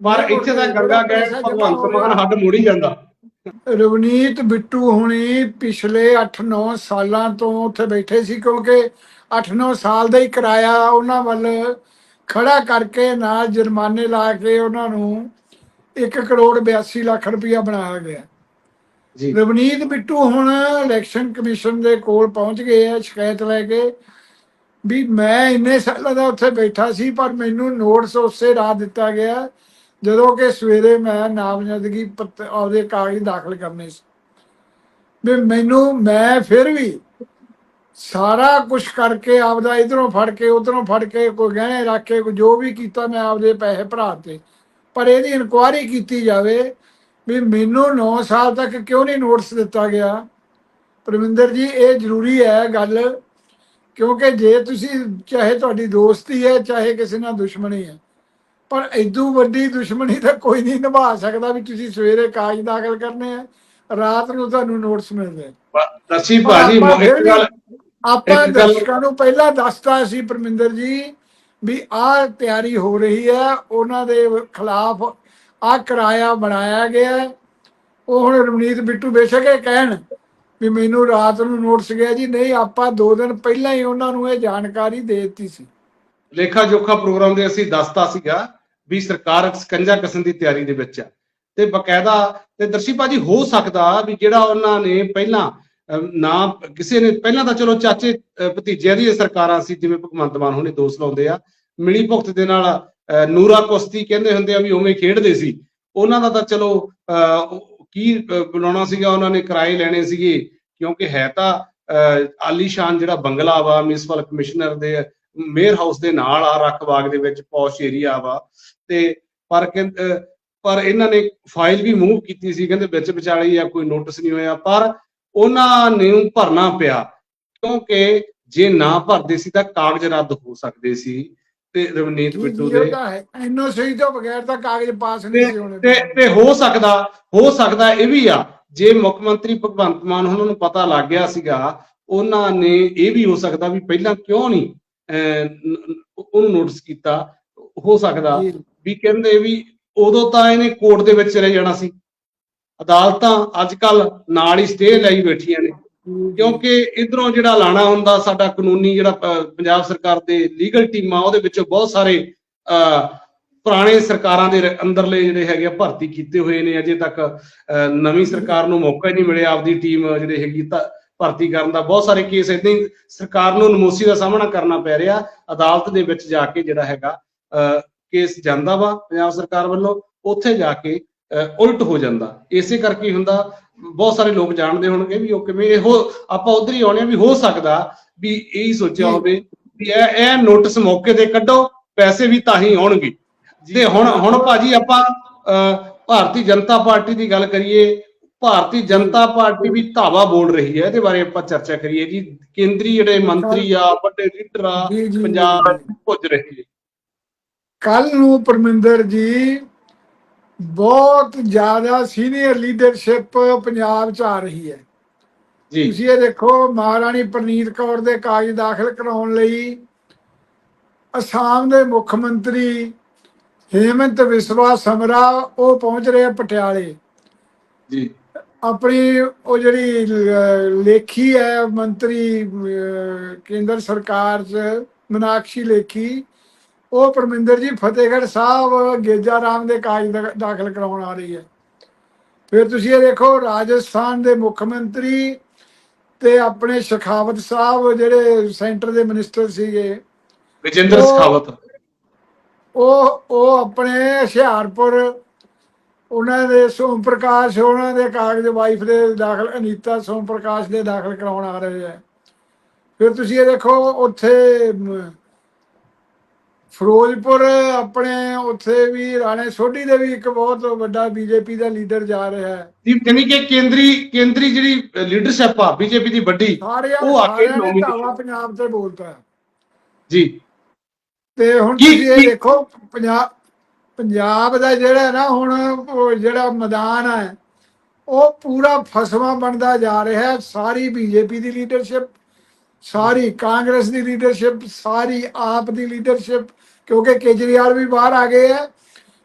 ਪਰ ਇੱਥੇ ਤਾਂ ਗੰਗਾ ਗਏ ਭਗਵੰਤ ਮਾਨ। ਹੱਡ ਮੁੜ ਹੀ ਜਾਂਦਾ ਰਵਨੀਤ ਬਿੱਟੂ ਹੁਣੀ ਪਿਛਲੇ 8-9 ਸਾਲਾਂ ਤੋਂ ਉੱਥੇ ਬੈਠੇ ਸੀ ਕਿਉਂਕਿ 8-9 ਸਾਲ ਦਾ ਹੀ ਕਿਰਾਇਆ ਉਹਨਾਂ ਵੱਲ ਖੜਾ ਕਰਕੇ ਨਾਲ ਜੁਰਮਾਨੇ ਲਾ ਕੇ ਉਹਨਾਂ ਨੂੰ 1 ਕਰੋੜ 82 ਲੱਖ ਰੁਪਇਆ ਬਣਾਇਆ ਗਿਆ ਰਵਨੀਤ ਬਿੱਟੂ ਹੁਣ ਇਲੈਕਸ਼ਨ ਕਮਿਸ਼ਨ ਦੇ ਕੋਲ ਪਹੁੰਚ ਗਏ ਆ ਸ਼ਿਕਾਇਤ ਲੈ ਕੇ ਵੀ ਮੈਂ ਇੰਨੇ ਸਾਲਾਂ ਦਾ ਉੱਥੇ ਬੈਠਾ ਸੀ, ਪਰ ਮੈਨੂੰ ਨੋਟਿਸ ਉਸੇ ਰਾਤ ਦਿੱਤਾ ਗਿਆ ਜਦੋਂ ਕਿ ਸਵੇਰੇ ਮੈਂ ਨਾਮਜ਼ਦਗੀ ਪੱਤ- ਕਾਗਜ਼ ਦਾਖਲ ਕਰਨੇ ਸੀ। ਵੀ ਮੈਨੂੰ, ਮੈਂ ਫਿਰ ਵੀ ਸਾਰਾ ਕੁਝ ਕਰਕੇ ਆਪਦਾ ਇਧਰੋਂ ਫੜ ਕੇ, ਉਧਰੋਂ ਫੜ ਕੇ, ਕੋਈ ਗਹਿਣੇ ਰੱਖ ਕੇ, ਕੋਈ ਜੋ ਵੀ ਕੀਤਾ ਮੈਂ ਆਪਦੇ ਪੈਸੇ ਭਰਾਤੇ ਪਰ ਇਹਦੀ ਇਨਕੁਆਇਰੀ ਕੀਤੀ ਜਾਵੇ ਵੀ ਮੈਨੂੰ 9 ਸਾਲ ਤੱਕ ਕਿਉਂ ਨਹੀਂ ਨੋਟਿਸ ਦਿੱਤਾ ਗਿਆ? ਪ੍ਰਵਿੰਦਰ ਜੀ ਇਹ ਜ਼ਰੂਰੀ ਹੈ ਗੱਲ ਕਿਉਂਕਿ ਜੇ ਤੁਸੀਂ ਚਾਹੇ ਤੁਹਾਡੀ ਦੋਸਤੀ ਹੈ ਚਾਹੇ ਕਿਸੇ ਨਾਲ ਦੁਸ਼ਮਣੀ ਹੈ ਪਰ ਇਦੋਂ ਵੱਡੀ ਦੁਸ਼ਮਣੀ ਤਾਂ ਕੋਈ ਨਹੀਂ ਨਿਭਾ ਸਕਦਾ ਵੀ ਤੁਸੀਂ ਸਵੇਰੇ ਕਾਗਜ਼ ਦਾਖਲ ਕਰਨੇ ਆ ਰਾਤ ਨੂੰ ਤੁਹਾਨੂੰ ਨੋਟਿਸ ਮਿਲਦੇ ਦਸੀ ਪਰ ਭਾਜੀ ਗੱਲ ਆਪਾਂ ਦਰਸ਼ਕਾਂ ਨੂੰ ਪਹਿਲਾਂ ਦੱਸਤਾ ਸੀ ਪਰਮਿੰਦਰ ਜੀ ਵੀ ਆਹ ਤਿਆਰੀ ਹੋ ਰਹੀ ਹੈ ਉਹਨਾਂ ਦੇ ਖਿਲਾਫ ਆਹ ਕਿਰਾਇਆ ਬਣਾਇਆ ਗਿਆ ਉਹ ਹੁਣ ਰਵਨੀਤ ਬਿੱਟੂ ਬੇਸ਼ੱਕ ਇਹ ਕਹਿਣ ਵੀ ਮੈਨੂੰ ਰਾਤ ਨੂੰ ਨੋਟਿਸ ਗਿਆ ਜੀ ਨਹੀਂ ਆਪਾਂ ਦੋ ਦਿਨ ਪਹਿਲਾਂ ਹੀ ਉਹਨਾਂ ਨੂੰ ਇਹ ਜਾਣਕਾਰੀ ਦੇ ਦਿੱਤੀ ਸੀ। ਲੇਖਾ ਜੋਖਾ ਪ੍ਰੋਗਰਾਮ ਦੇ ਅਸੀਂ ਦੱਸਤਾ ਸੀਗਾ ਵੀ ਸਰਕਾਰ ਸਕੰਜਾ ਕਸਣ ਦੀ ਤਿਆਰੀ ਦੇ ਵਿੱਚ ਆ। ਤੇ ਬਕਾਇਦਾ ਤੇ ਦਰਸ਼ੀ ਭਾਜੀ ਹੋ ਸਕਦਾ ਵੀ ਜਿਹੜਾ ਉਹਨਾਂ ਨੇ ਪਹਿਲਾਂ ਨਾ ਕਿਸੇ ਨੇ ਪਹਿਲਾਂ ਤਾਂ ਚਲੋ ਚਾਚੇ ਅ, ਭਤੀਜਿਆਂ ਦੀ ਸਰਕਾਰਾਂ ਸੀ ਜਿਵੇਂ ਭਗਵੰਤ ਮਾਨ ਹੁਣੇ ਦੋਸ਼ ਲਾਉਂਦੇ ਆ। ਮਿਲੀ ਭੁਗਤ ਦੇ ਨਾਲ ਨੂਰਾ ਕੁਸ਼ਤੀ ਕਹਿੰਦੇ ਹੁੰਦੇ ਆ ਵੀ ਉਵੇਂ ਖੇਡਦੇ ਸੀ। ਉਹਨਾਂ ਦਾ ਤਾਂ ਚਲੋ ਕੀ ਬਣਾਉਣਾ ਸੀਗਾ, ਉਹਨਾਂ ਨੇ ਕਿਰਾਏ ਲੈਣੇ ਸੀਗੇ, ਕਿਉਂਕਿ ਹੈ ਤਾਂ ਆਲੀਸ਼ਾਨ ਜਿਹੜਾ ਬੰਗਲਾ ਵਾ ਮਿਊਨਿਸਪਲ ਕਮਿਸ਼ਨਰ ਦੇ, ਮੇਅਰ ਹਾਊਸ ਦੇ ਨਾਲ ਆ ਰੱਖਬਾਗ ਦੇ ਵਿੱਚ, ਪੌਸ਼ ਏਰੀਆ ਵਾ। ਤੇ ਪਰ ਪਰ ਇਹਨਾਂ ਨੇ ਫਾਈਲ ਵੀ ਮੂਵ ਕੀਤੀ ਸੀ, ਕਹਿੰਦੇ ਵਿੱਚ ਵਿਚਾਲੇ ਜਾਂ ਕੋਈ ਨੋਟਿਸ ਨਹੀਂ ਹੋਇਆ। ਪਰ ਉਹਨਾਂ ਨੂੰ ਭਰਨਾ ਪਿਆ, ਕਿਉਂਕਿ ਜੇ ਨਾ ਭਰਦੇ ਸੀ ਤਾਂ ਕਾਗਜ਼ ਰੱਦ ਹੋ ਸਕਦੇ ਸੀ। ਤੇ ਰਵਨੀਤ ਬਿੱਟੂ ਦੇ ਐਨਓਸੀ ਤੋਂ ਬਗੈਰ ਤਾਂ ਕਾਗਜ਼ ਪਾਸ ਨਹੀਂ ਸੀ ਹੋਣੇ। ਤੇ ਤੇ ਹੋ ਸਕਦਾ ਹੋ ਸਕਦਾ ਇਹ ਵੀ ਆ ਜੇ ਮੁੱਖ ਮੰਤਰੀ ਭਗਵੰਤ ਮਾਨ ਉਹਨਾਂ ਨੂੰ ਪਤਾ ਲੱਗ ਗਿਆ ਸੀਗਾ ਉਹਨਾਂ ਨੇ ਇਹ ਵੀ ਹੋ ਸਕਦਾ ਵੀ ਪਹਿਲਾਂ ਕਿਉਂ ਨਹੀਂ ਉਹਨੂੰ ਨੋਟਿਸ ਕੀਤਾ ਹੋ ਸਕਦਾ। ਵੀ ਕਹਿੰਦੇ ਵੀ ਉਦੋਂ ਤਾਂ ਇਹਨੇ ਕੋਰਟ ਦੇ ਵਿੱਚ ਚਲੇ ਜਾਣਾ ਸੀ। ਅਦਾਲਤਾਂ ਅੱਜ ਕੱਲ ਨਾਲ ਹੀ ਸਟੇ ਲਈ ਬੈਠੀਆਂ ਨੇ। ਕਿਉਂਕਿ ਇਧਰੋਂ ਜਿਹੜਾ ਲਾਣਾ ਹੁੰਦਾ ਸਾਡਾ ਕਾਨੂੰਨੀ ਜਿਹੜਾ ਪੰਜਾਬ ਸਰਕਾਰ ਦੇ ਲੀਗਲ ਟੀਮਾਂ ਉਹਦੇ ਵਿੱਚੋਂ ਬਹੁਤ ਸਾਰੇ ਪੁਰਾਣੇ ਸਰਕਾਰਾਂ ਦੇ ਅੰਦਰਲੇ ਜਿਹੜੇ ਹੈਗੇ ਆ ਭਰਤੀ ਕੀਤੇ ਹੋਏ ਨੇ। ਅਜੇ ਤੱਕ ਅਹ, ਨਵੀਂ ਸਰਕਾਰ ਨੂੰ ਮੌਕਾ ਹੀ ਨਹੀਂ ਮਿਲਿਆ ਆਪਦੀ ਟੀਮ ਜਿਹੜੀ ਹੈਗੀ ਤਾਂ ਭਰਤੀ ਕਰਨ ਦਾ। ਬਹੁਤ ਸਾਰੇ ਕੇਸ ਏਦਾਂ ਹੀ ਸਰਕਾਰ ਨੂੰ ਨਮੋਸੀ ਦਾ ਸਾਹਮਣਾ ਕਰਨਾ ਪੈ ਰਿਹਾ ਅਦਾਲਤ ਦੇ ਵਿੱਚ ਜਾ ਕੇ ਜਿਹੜਾ ਹੈਗਾ ਅਹ, ਕੇਸ ਜਾਂਦਾ ਵਾ ਪੰਜਾਬ ਸਰਕਾਰ ਵੱਲੋਂ। ਉੱਥੇ ਜਾ ਕੇ ਉਲਟ ਹੋ ਜਾਂਦਾ। ਇਸੇ ਕਰਕੇ ਹੁੰਦਾ ਬਹੁਤ ਸਾਰੇ ਲੋਕ ਜਾਣਦੇ ਹੋਣਗੇ ਵੀ ਉਹ ਕਿਵੇਂ ਇਹੋ ਆਪਾਂ ਉਧਰ ਹੀ ਆਉਣੇ ਆ ਵੀ ਹੋ ਸਕਦਾ ਵੀ ਇਹੀ ਸੋਚਿਆ। ਹੋਵੇ ਵੀ ਇਹ ਇਹ ਨੋਟਿਸ ਮੌਕੇ ਤੇ ਕੱਢੋ ਪੈਸੇ ਵੀ ਤਾਂ ਹੀ ਆਉਣਗੇ। ਤੇ ਹੁਣ ਹੁਣ ਭਾਜੀ ਆਪਾਂ ਭਾਰਤੀ ਜਨਤਾ ਪਾਰਟੀ ਦੀ ਗੱਲ ਕਰੀਏ ਭਾਰਤੀ ਜਨਤਾ ਪਾਰਟੀ ਵੀ ਧਾਵਾ ਬੋਲ ਰਹੀ ਹੈ ਇਹਦੇ ਬਾਰੇ ਆਪਾਂ ਚਰਚਾ ਕਰੀਏ ਜੀ। ਕੇਂਦਰੀ ਜਿਹੜੇ ਮੰਤਰੀ ਆ ਵੱਡੇ ਲੀਡਰ ਆ ਪੰਜਾਬ ਜੀ। ਭੁੱਜ ਰਹੀ ਹੈ ਕੱਲ ਨੂੰ ਪਰਮਿੰਦਰ ਜੀ ਬਹੁਤ ਜ਼ਿਆਦਾ ਸੀਨੀਅਰ ਲੀਡਰਸ਼ਿਪ ਪੰਜਾਬ ਚ ਆ ਰਹੀ ਹੈ। ਜੀ। ਤੁਸੀਂ ਇਹ ਦੇਖੋ ਮਹਾਰਾਣੀ ਪ੍ਰਨੀਤ ਕੌਰ ਦੇ ਕਾਗਜ਼ ਦਾਖਲ ਕਰਾਉਣ ਲਈ ਅਸਾਮ ਦੇ ਮੁੱਖ ਮੰਤਰੀ ਹੇਮੰਤ ਵਿਸਵਾ ਸਮਰਾ ਉਹ ਪਹੁੰਚ ਰਹੇ ਪਟਿਆਲੇ। ਜੀ। ਆਪਣੀ ਉਹ ਜਿਹੜੀ ਲੇਖੀ ਹੈ ਮੰਤਰੀ ਕੇਂਦਰ ਸਰਕਾਰ ਚ ਮਨਾਕਸ਼ੀ ਲੇਖੀ ਉਹ ਪਰਮਿੰਦਰ ਜੀ ਫਤਿਹਗੜ੍ਹ ਸਾਹਿਬ ਗੇਜਾ ਰਾਮ ਦੇ ਕਾਗਜ਼ ਦਾ- ਦਾਖਲ ਕਰਾਉਣ ਆ ਰਹੀ ਹੈ। ਫਿਰ ਤੁਸੀਂ ਇਹ ਦੇਖੋ ਰਾਜਸਥਾਨ ਦੇ ਮੁੱਖ ਮੰਤਰੀ ਤੇ ਆਪਣੇ ਸ਼ਖਾਵਤ ਸਾਹਿਬ ਜਿਹੜੇ ਸੈਂਟਰ ਦੇ ਮਿਨਿਸਟਰ ਸੀਗੇ ਵਿਜੇਂਦਰ ਸਖਾਵਤ। ਉਹ ਉਹ ਆਪਣੇ ਹੁਸ਼ਿਆਰਪੁਰ ਉਹਨਾਂ ਦੇ ਸੋਮ ਪ੍ਰਕਾਸ਼ ਉਹਨਾਂ ਦੇ ਕਾਗਜ਼ ਵਾਈਫ ਦੇ ਦਾਖਲ ਅਨੀਤਾ ਸੋਮ ਪ੍ਰਕਾਸ਼ ਦੇ ਦਾਖਲ ਕਰਾਉਣ ਆ ਰਹੇ ਹੈ। ਫਿਰ ਤੁਸੀਂ ਇਹ ਦੇਖੋ ਉੱਥੇ ਫਿਰੋਜ਼ਪੁਰ ਆਪਣੇ ਉੱਥੇ ਵੀ ਰਾਣੇ ਸੋਢੀ ਦੇ ਵੀ ਇੱਕ ਬਹੁਤ ਵੱਡਾ ਬੀਜੇਪੀ ਦਾ ਲੀਡਰ ਜਾ ਰਿਹਾ ਹੈ। ਜੀ ਯਾਨੀ ਕਿ ਕੇਂਦਰੀ ਕੇਂਦਰੀ ਜਿਹੜੀ ਲੀਡਰਸ਼ਿਪ ਆ ਬੀਜੇਪੀ ਦੀ ਵੱਡੀ ਉਹ ਆ ਕੇ ਸਾਰਿਆਂ ਨੇ nomination- ਧਾਵਾ ਪੰਜਾਬ ਤੇ ਬੋਲਤਾ ਹੈ। ਜੀ। ਤੇ ਹੁਣ ਤੁਸੀਂ ਇਹ ਦੇਖੋ ਪੰਜਾਬ ਪੰਜਾਬ ਦਾ ਜਿਹੜਾ ਨਾ ਹੁਣ ਜਿਹੜਾ ਮੈਦਾਨ ਹੈ ਉਹ ਪੂਰਾ ਫਸਵਾ ਬਣਦਾ ਜਾ ਰਿਹਾ ਹੈ। ਸਾਰੀ ਬੀਜੇਪੀ ਦੀ ਲੀਡਰਸ਼ਿਪ ਸਾਰੀ ਕਾਂਗਰਸ ਦੀ ਲੀਡਰਸ਼ਿਪ ਸਾਰੀ ਆਪ ਦੀ ਲੀਡਰਸ਼ਿਪ ਕਿਉਂਕਿ ਕੇਜਰੀਵਾਲ ਵੀ ਬਾਹਰ ਆ ਗਏ ਆ।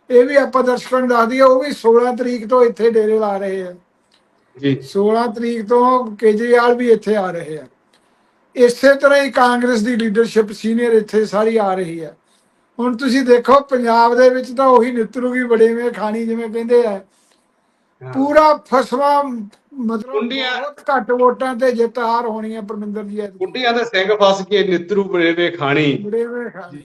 ਇਹ ਵੀ ਆਪਾਂ ਦਰਸ਼ਕਾਂ ਨੂੰ ਦੱਸ ਦਈਏ ਉਹ ਵੀ 16 ਤਰੀਕ ਤੋਂ ਇੱਥੇ ਡੇਰੇ ਲਾ ਰਹੇ ਆ। ਜੀ। 16 ਤਰੀਕ ਤੋਂ ਕੇਜਰੀਵਾਲ ਵੀ ਇੱਥੇ ਆ ਰਹੇ ਆ। ਇਸੇ ਤਰ੍ਹਾਂ ਹੀ ਕਾਂਗਰਸ ਦੀ ਲੀਡਰਸ਼ਿਪ ਸੀਨੀਅਰ ਇੱਥੇ ਸਾਰੀ ਆ ਰਹੀ ਹੈ ਹੁਣ ਤੁਸੀਂ ਦੇਖੋ ਪੰਜਾਬ ਦੇ ਵਿੱਚ ਤਾਂ ਉਹੀ ਨਿਤਰੂਗੀ ਬੜੇ ਮੇ ਖਾਣੀ ਜਿਵੇਂ ਕਹਿੰਦੇ ਆ। ਪੂਰਾ ਫਸਵਾ ਮਤਲਬ ਬਹੁਤ ਘੱਟ ਵੋਟਾਂ ਤੇ ਜਿੱਤ ਹਾਰ ਹੋਣੀ ਹੈ ਪਰਮਿੰਦਰ ਜੀ। ਗੁੱਡੀਆਂ ਦੇ ਸਿੰਘ ਫਸ ਕੇ ਨਿਤਰੂ ਬੜੇਵੇ ਖਾਣੀ। ਬੜੇ ਮੇ ਖਾਣੀ।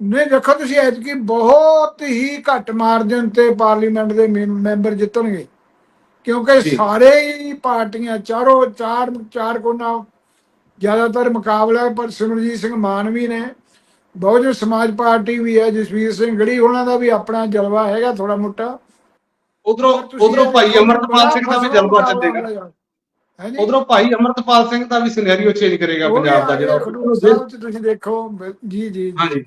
ਨਹੀਂ ਦੇਖੋ ਤੁਸੀਂ ਐਤਕੀ ਬਹੁਤ ਹੀ ਘੱਟ ਮਾਰਜਨ ਤੇ ਪਾਰਲੀਮੈਂਟ ਦੇ ਮੈਂਬਰ ਜਿੱਤਣਗੇ। ਕਿਉਂਕਿ। ਸਾਰੇ ਹੀ ਪਾਰਟੀਆਂ ਚਾਰੋਂ ਚਾਰ ਚਾਰ ਕੋਨਾ ਜ਼ਿਆਦਾਤਰ ਮੁਕਾਬਲਾ ਪਰ ਸਿਮਰਜੀਤ ਸਿੰਘ ਮਾਨ ਵੀ ਨੇ। ਬਹੁਜਨ ਸਮਾਜ ਪਾਰਟੀ ਵੀ ਹੈ ਜਸਵੀਰ ਸਿੰਘ ਗੜੀ ਉਹਨਾਂ ਦਾ ਵੀ ਆਪਣਾ ਜਲਵਾ ਹੈਗਾ ਥੋੜਾ ਮੋਟਾ। ਉਧਰੋਂ ਭਾਈ ਅਮਰਤਪਾਲ ਸਿੰਘ ਦਾ ਵੀ ਜਲਵਾ ਚੱਲੇਗਾ। ਉਧਰੋਂ ਭਾਈ ਅਮਰਤਪਾਲ ਸਿੰਘ ਦਾ ਵੀ ਸਿਨੈਰੀਓ ਚੇਂਜ ਕਰੇਗਾ ਪੰਜਾਬ ਦਾ ਜਿਹੜਾ। ਤੁਸੀਂ ਦੇਖੋ ਜੀ ਜੀ। ਹਾਂਜੀ।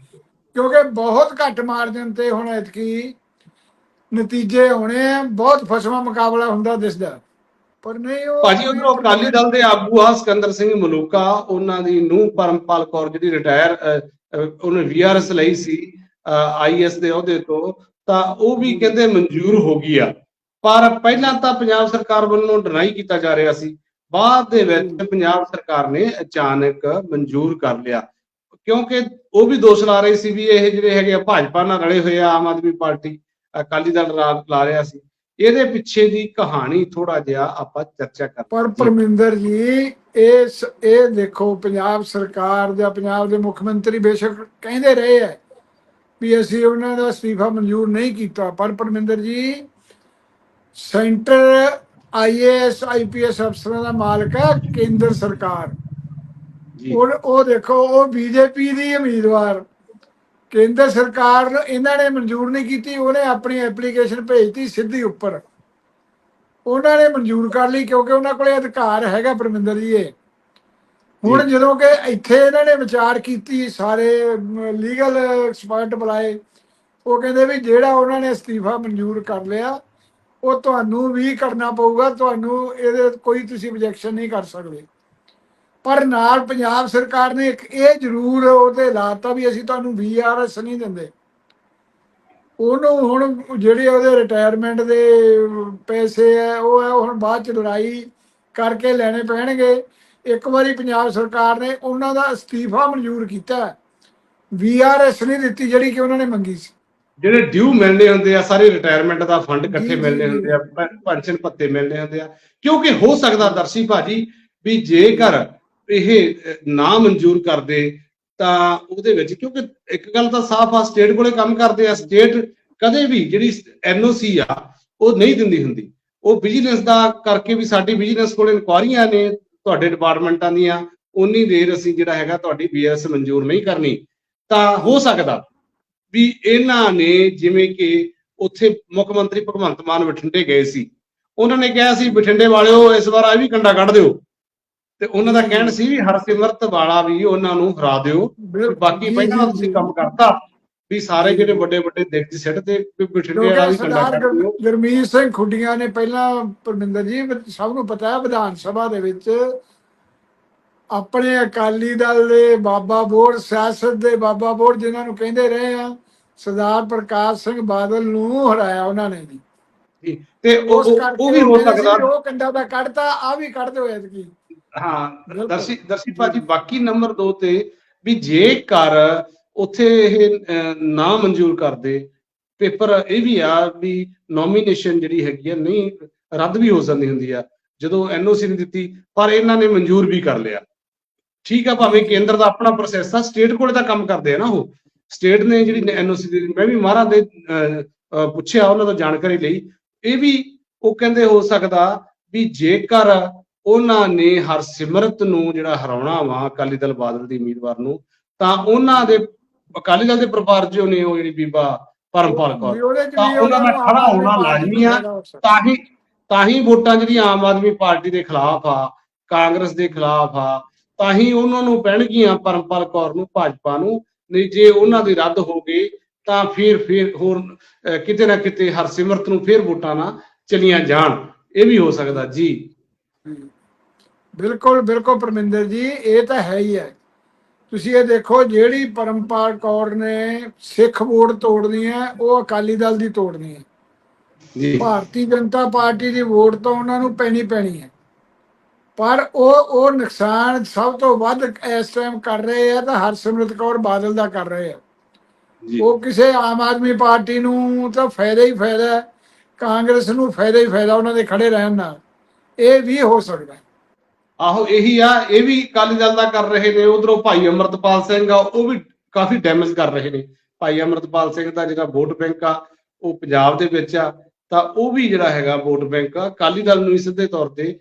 ਕਿਉਂਕਿ ਬਹੁਤ ਘੱਟ ਮਾਰਜਨ ਤੇ ਹੁਣ ਐਤਕੀ ਨਤੀਜੇ ਆਉਣੇ ਆ ਬਹੁਤ ਫਸਵਾ ਮੁਕਾਬਲਾ ਹੁੰਦਾ ਦਿਸਦਾ ਪਰ ਨਹੀਂ ਉਹ ਭਾਜੀ ਉਧਰੋਂ ਅਕਾਲੀ ਦਲ ਦੇ ਆਗੂ ਆ ਸਿਕੰਦਰ ਸਿੰਘ ਮਲੂਕਾ ਉਹਨਾਂ ਦੀ ਨੂੰਹ ਪਰਮਪਾਲ ਕੌਰ ਜਿਹੜੀ ਰਿਟਾਇਰ ਉਹਨੇ ਵੀਆਰਐਸ ਲਈ ਸੀ ਆਈਐਸ ਦੇ ਅਹੁਦੇ ਤੋਂ ਤਾਂ ਉਹ ਵੀ ਕਹਿੰਦੇ ਮਨਜ਼ੂਰ ਹੋ ਗਈ ਆ। ਪਰ ਪਹਿਲਾਂ ਤਾਂ ਪੰਜਾਬ ਸਰਕਾਰ ਵੱਲੋਂ ਡਿਨਾਈ ਕੀਤਾ ਜਾ ਰਿਹਾ ਸੀ। ਬਾਅਦ ਦੇ ਵਿੱਚ ਪੰਜਾਬ ਸਰਕਾਰ ਨੇ ਅਚਾਨਕ ਮਨਜ਼ੂਰ ਕਰ ਲਿਆ। ਕਿਉਂਕਿ ਉਹ ਵੀ ਦੋਸ਼ ਲਾ ਰਹੇ ਸੀ ਵੀ ਇਹ ਜਿਹੜੇ ਹੈਗੇ ਆ ਭਾਜਪਾ ਨਾਲ ਰਲੇ ਹੋਏ ਆ ਆਮ ਆਦਮੀ ਪਾਰਟੀ ਅਕਾਲੀ ਦਲ ਲਾ ਰਿਹਾ ਸੀ। ਇਹਦੇ ਪਿੱਛੇ ਦੀ ਕਹਾਣੀ ਥੋੜਾ ਜਿਹਾ ਆਪਾਂ ਚਰਚਾ ਕਰ ਪਰ ਪਰਮਿੰਦਰ ਜੀ ਇਸ ਇਹ ਦੇਖੋ ਪੰਜਾਬ ਸਰਕਾਰ ਜਾਂ ਪੰਜਾਬ ਦੇ ਮੁੱਖ ਮੰਤਰੀ ਬੇਸ਼ੱਕ ਕਹਿੰਦੇ ਰਹੇ ਹੈ ਵੀ ਅਸੀਂ ਉਹਨਾਂ ਦਾ ਅਸਤੀਫਾ ਮਨਜ਼ੂਰ ਨਹੀਂ ਕੀਤਾ। ਪਰ Parminder ji centre IAS IPS ਅਫਸਰਾਂ ਦਾ ਮਾਲਕ ਹੈ ਕੇਂਦਰ ਸਰਕਾਰ। ਉਹ ਉਹ ਦੇਖੋ ਉਹ ਬੀਜੇਪੀ ਦੀ ਉਮੀਦਵਾਰ। ਕੇਂਦਰ ਸਰਕਾਰ ਨੂੰ ਇਹਨਾਂ ਨੇ ਮਨਜ਼ੂਰ ਨਹੀਂ ਕੀਤੀ ਉਹਨੇ ਆਪਣੀ ਐਪਲੀਕੇਸ਼ਨ ਭੇਜਤੀ ਸਿੱਧੀ ਉੱਪਰ। ਉਹਨਾਂ ਨੇ ਮਨਜ਼ੂਰ ਕਰ ਲਈ ਕਿਉਂਕਿ ਉਹਨਾਂ ਕੋਲੇ ਅਧਿਕਾਰ ਹੈਗਾ ਪਰਮਿੰਦਰ ਜੀ ਇਹ। ਹੁਣ। ਜਦੋਂ ਕਿ ਇੱਥੇ ਇਹਨਾਂ ਨੇ ਵਿਚਾਰ ਕੀਤੀ ਸਾਰੇ ਲੀਗਲ ਐਕਸਪਰਟ ਬੁਲਾਏ ਉਹ ਕਹਿੰਦੇ ਵੀ ਜਿਹੜਾ ਉਹਨਾਂ ਨੇ ਅਸਤੀਫਾ ਮਨਜ਼ੂਰ ਕਰ ਲਿਆ ਉਹ ਤੁਹਾਨੂੰ ਵੀ ਕਰਨਾ ਪਊਗਾ ਤੁਹਾਨੂੰ ਇਹਦੇ ਕੋਈ ਤੁਸੀਂ objection ਨਹੀਂ ਕਰ ਸਕਦੇ। ਪਰ ਨਾਲ ਪੰਜਾਬ ਸਰਕਾਰ ਨੇ ਇੱਕ ਇਹ ਜ਼ਰੂਰ ਉਹਦੇ ਲਾਤਾ ਵੀ ਅਸੀਂ ਤੁਹਾਨੂੰ ਵੀਆਰਐਸ ਨਹੀਂ ਦਿੰਦੇ। ਉਹਨੂੰ ਹੁਣ ਜਿਹੜੇ ਉਹਦੇ ਰਿਟਾਇਰਮੈਂਟ ਦੇ ਪੈਸੇ ਆ ਉਹ ਹੈ ਹੁਣ ਬਾਅਦ ਚ ਲੜਾਈ ਕਰਕੇ ਲੈਣੇ ਪੈਣਗੇ। ਇੱਕ ਵਾਰੀ ਪੰਜਾਬ ਸਰਕਾਰ ਨੇ ਉਹਨਾਂ ਦਾ ਅਸਤੀਫਾ ਮਨਜ਼ੂਰ ਕੀਤਾ। ਵੀਆਰਐਸ ਨਹੀਂ ਦਿੱਤੀ ਜਿਹੜੀ ਕਿ ਉਹਨਾਂ ਨੇ ਮੰਗੀ ਸੀ। ਜਿਹੜੇ ਡਿਊ ਮਿਲਨੇ ਹੁੰਦੇ ਆ ਸਾਰੇ ਰਿਟਾਇਰਮੈਂਟ ਦਾ ਫੰਡ ਇਕੱਠੇ ਮਿਲਨੇ। ਹੁੰਦੇ ਆ ਪੈਨਸ਼ਨ ਪੱਤੇ ਮਿਲਨੇ ਹੁੰਦੇ ਆ। ਕਿਉਂਕਿ ਹੋ ਸਕਦਾ ਦਰਸ਼ੀ ਭਾਜੀ ਵੀ ਜੇਕਰ ਇਹ ਨਾ ਮਨਜ਼ੂਰ ਕਰਦੇ, ਤਾਂ ਉਹਦੇ ਵਿੱਚ ਕਿਉਂਕਿ ਇੱਕ ਗੱਲ ਤਾਂ ਸਾਫ਼ ਆ, ਸਟੇਟ ਕੋਲੇ ਕੰਮ ਕਰਦੇ ਆ, ਸਟੇਟ ਕਦੇ ਵੀ ਜਿਹੜੀ ਐਨਓਸੀ ਆ, ਉਹ ਨਹੀਂ ਦਿੰਦੀ ਹੁੰਦੀ। ਉਹ ਵਿਜੀਲੈਂਸ ਦਾ ਕਰਕੇ ਵੀ ਸਾਡੀ ਵਿਜੀਲੈਂਸ ਕੋਲ ਇਨਕੁਆਰੀਆਂ ਨੇ ਤੁਹਾਡੇ ਡਿਪਾਰਟਮੈਂਟਾਂ ਦੀਆਂ ਉਨੀ ਦੇਰ ਅਸੀਂ ਜਿਹੜਾ ਹੈਗਾ ਤੁਹਾਡੀ ਬੀਐਸ ਮਨਜ਼ੂਰ ਨਹੀਂ ਕਰਨੀ। ਤਾਂ ਹੋ ਸਕਦਾ ਵੀ ਇਹਨਾਂ ਨੇ ਜਿਵੇਂ ਕਿ ਉੱਥੇ ਮੁੱਖ ਮੰਤਰੀ ਭਗਵੰਤ ਮਾਨ ਬਠਿੰਡੇ ਗਏ ਸੀ। ਉਹਨਾਂ ਨੇ ਕਿਹਾ ਸੀ, ਬਠਿੰਡੇ ਵਾਲਿਓ, ਇਸ ਵਾਰ ਆ ਵੀ ਕੰਡਾ ਕੱਢ ਦਿਓ। ਤੇ ਉਹਨਾਂ ਦਾ ਕਹਿਣ ਸੀ ਵੀ ਹਰਸਿਮਰਤ ਵਾਲਾ ਵੀ ਉਹਨਾਂ ਨੂੰ ਹਰਾ ਦਿਓ। ਬਾਕੀ ਪਹਿਲਾਂ ਤੁਸੀਂ। ਕੰਮ ਕਰਤਾ ਵੀ ਸਾਰੇ ਜਿਹੜੇ ਵੱਡੇ ਵੱਡੇ ਦਿੱਖ ਸਿੱਟ ਤੇ ਬਠਿੰਡੇ ਵਾਲਾ ਵੀ ਕੰਡਾ ਗੁਰਮੀਤ ਸਿੰਘ ਖੁੱਡੀਆਂ ਨੇ ਪਹਿਲਾਂ ਪਰਮਿੰਦਰ ਜੀ ਸਭ ਨੂੰ ਪਤਾ ਹੈ ਵਿਧਾਨ ਸਭਾ ਦੇ ਵਿੱਚ ਆਪਣੇ ਅਕਾਲੀ ਦਲ ਦੇ ਬਾਬਾ ਬੋੜ ਸਿਆਸਤ ਦੇ ਬਾਬਾ ਬੋੜ ਜਿਨ੍ਹਾਂ ਨੂੰ ਕਹਿੰਦੇ ਰਹੇ ਆ ਸਰਦਾਰ ਪ੍ਰਕਾਸ਼ ਸਿੰਘ ਬਾਦਲ ਨੂੰ ਹਰਾਇਆ ਉਹਨਾਂ ਨੇ ਜੀ। ਤੇ ਉਹ ਵੀ ਹੋ ਸਕਦਾ ਉਹ ਕੰਡਾ ਦਾ ਕੱਢਤਾ ਆ ਵੀ ਕੱਢ ਦਿਓ ਐਤਕੀ। ਹਾਂ। ਦਰਸ਼ੀ ਦਰਸ਼ੀ ਭਾਜੀ ਬਾਕੀ ਨੰਬਰ 2 ਤੇ ਵੀ ਜੇਕਰ ਉੱਥੇ ਇਹ ਨਾ ਮਨਜ਼ੂਰ ਕਰਦੇ ਪੇਪਰ ਇਹ ਵੀ ਆ ਵੀ ਨੋਮੀਨੇਸ਼ਨ ਜਿਹੜੀ ਹੈਗੀ ਆ ਨਹੀਂ ਰੱਦ ਵੀ ਹੋ ਜਾਂਦੀ ਹੁੰਦੀ ਆ ਜਦੋਂ ਐਨਓਸੀ ਨਹੀਂ ਦਿੱਤੀ ਪਰ ਇਹਨਾਂ ਨੇ ਮਨਜ਼ੂਰ ਵੀ ਕਰ ਲਿਆ। ਠੀਕ ਆ ਭਾਵੇਂ ਕੇਂਦਰ ਦਾ ਆਪਣਾ ਪ੍ਰੋਸੈਸ ਆ ਸਟੇਟ ਕੋਲੇ ਤਾਂ ਕੰਮ ਕਰਦੇ ਆ ਨਾ ਉਹ। ਸਟੇਟ ਨੇ ਜਿਹੜੀ ਐਨਓਸੀ ਦਿੱਤੀ ਮੈਂ ਵੀ ਮਹਾਰਾਜ ਦੇ ਪੁੱਛਿਆ ਉਹਨਾਂ ਤੋਂ ਜਾਣਕਾਰੀ ਲਈ। ਇਹ ਵੀ ਉਹ ਕਹਿੰਦੇ ਹੋ ਸਕਦਾ ਵੀ ਜੇਕਰ ਉਹਨਾਂ ਨੇ ਹਰਸਿਮਰਤ ਨੂੰ ਜਿਹੜਾ ਹਰਾਉਣਾ ਵਾ ਅਕਾਲੀ ਦਲ ਬਾਦਲ ਦੀ ਉਮੀਦਵਾਰ ਨੂੰ ਤਾਂ ਉਹਨਾਂ ਦੇ ਅਕਾਲੀ ਦਲ ਦੇ ਪਰਿਵਾਰ ਚੋਂ ਨੇ ਉਹ ਜਿਹੜੀ ਬੀਬਾ ਪਰਮਪਾਲ ਕੌਰ ਤਾਂ ਉਹਨਾਂ ਦਾ ਖੜਾ ਹੋਣਾ ਲਾਜ਼ਮੀ ਆ। ਤਾਂ ਹੀ ਤਾਂ ਹੀ ਵੋਟਾਂ ਜਿਹੜੀਆਂ ਆਮ ਆਦਮੀ ਪਾਰਟੀ ਦੇ ਖਿਲਾਫ ਆ ਕਾਂਗਰਸ ਦੇ ਖਿਲਾਫ ਆ ਤਾਂ ਹੀ ਉਹਨਾਂ ਨੂੰ ਪੈਣਗੀਆਂ ਪਰਮਪਾਲ ਕੌਰ ਨੂੰ ਭਾਜਪਾ ਨੂੰ ਨਹੀਂ ਜੇ ਉਹਨਾਂ ਦੀ ਰੱਦ ਹੋ ਗਈ ਤਾਂ ਫਿਰ ਫਿਰ ਹੋਰ ਕਿਤੇ ਨਾ ਕਿਤੇ ਹਰਸਿਮਰਤ ਨੂੰ ਫਿਰ ਵੋਟਾਂ ਨਾ ਚਲੀਆਂ ਜਾਣ। ਇਹ ਵੀ ਹੋ ਸਕਦਾ ਜੀ। ਬਿਲਕੁਲ ਬਿਲਕੁਲ ਪਰਮਿੰਦਰ ਜੀ ਇਹ ਤਾਂ ਹੈ ਹੀ ਹੈ। ਤੁਸੀਂ ਇਹ ਦੇਖੋ ਜਿਹੜੀ ਪਰਮਪਾਲ ਕੌਰ ਨੇ ਸਿੱਖ ਵੋਟ ਤੋੜਨੀ ਹੈ ਉਹ ਅਕਾਲੀ ਦਲ ਦੀ ਤੋੜਨੀ ਹੈ। ਜੀ। ਭਾਰਤੀ ਜਨਤਾ ਪਾਰਟੀ ਦੀ ਵੋਟ ਤਾਂ ਉਹਨਾਂ ਨੂੰ ਪੈਣੀ ਪੈਣੀ ਹੈ। ਪਰ ਉਹ ਉਹ ਨੁਕਸਾਨ ਸਭ ਤੋਂ ਵੱਧ ਇਸ ਟਾਈਮ ਕਰ ਰਹੇ ਆ ਤਾਂ ਹਰਸਿਮਰਤ ਕੌਰ ਬਾਦਲ ਦਾ ਕਰ ਰਹੇ ਆ। ਉਹ ਕਿਸੇ ਆਮ ਆਦਮੀ ਪਾਰਟੀ ਨੂੰ ਤਾਂ ਫਾਇਦਾ ਹੀ ਫਾਇਦਾ ਕਾਂਗਰਸ ਨੂੰ ਫਾਇਦਾ ਹੀ ਫਾਇਦਾ ਉਹਨਾਂ ਦੇ ਖੜੇ ਰਹਿਣ ਨਾਲ। ਇਹ ਵੀ ਹੋ ਸਕਦਾ ਆਹੋ ਇਹੀ ਆ, ਇਹ ਵੀ ਅਕਾਲੀ ਦਲ ਦਾ ਕਰ ਰਹੇ ਨੇ, ਉਧਰੋਂ ਭਾਈ ਅਮਰਤਪਾਲ ਸਿੰਘ ਆ, ਉਹ ਵੀ ਕਾਫੀ ਡੈਮੇਜ ਕਰ ਰਹੇ ਨੇ। ਭਾਈ ਅਮਰਤਪਾਲ ਸਿੰਘ ਦਾ ਜਿਹੜਾ ਵੋਟ ਬੈਂਕ ਆ, ਉਹ ਪੰਜਾਬ ਦੇ ਵਿੱਚ ਆ, ਤਾਂ ਉਹ ਵੀ ਜਿਹੜਾ ਹੈਗਾ ਵੋਟ ਬੈਂਕ ਅਕਾਲੀ ਦਲ ਨੂੰ ਸਿੱਧੇ ਤੌਰ ਤੇ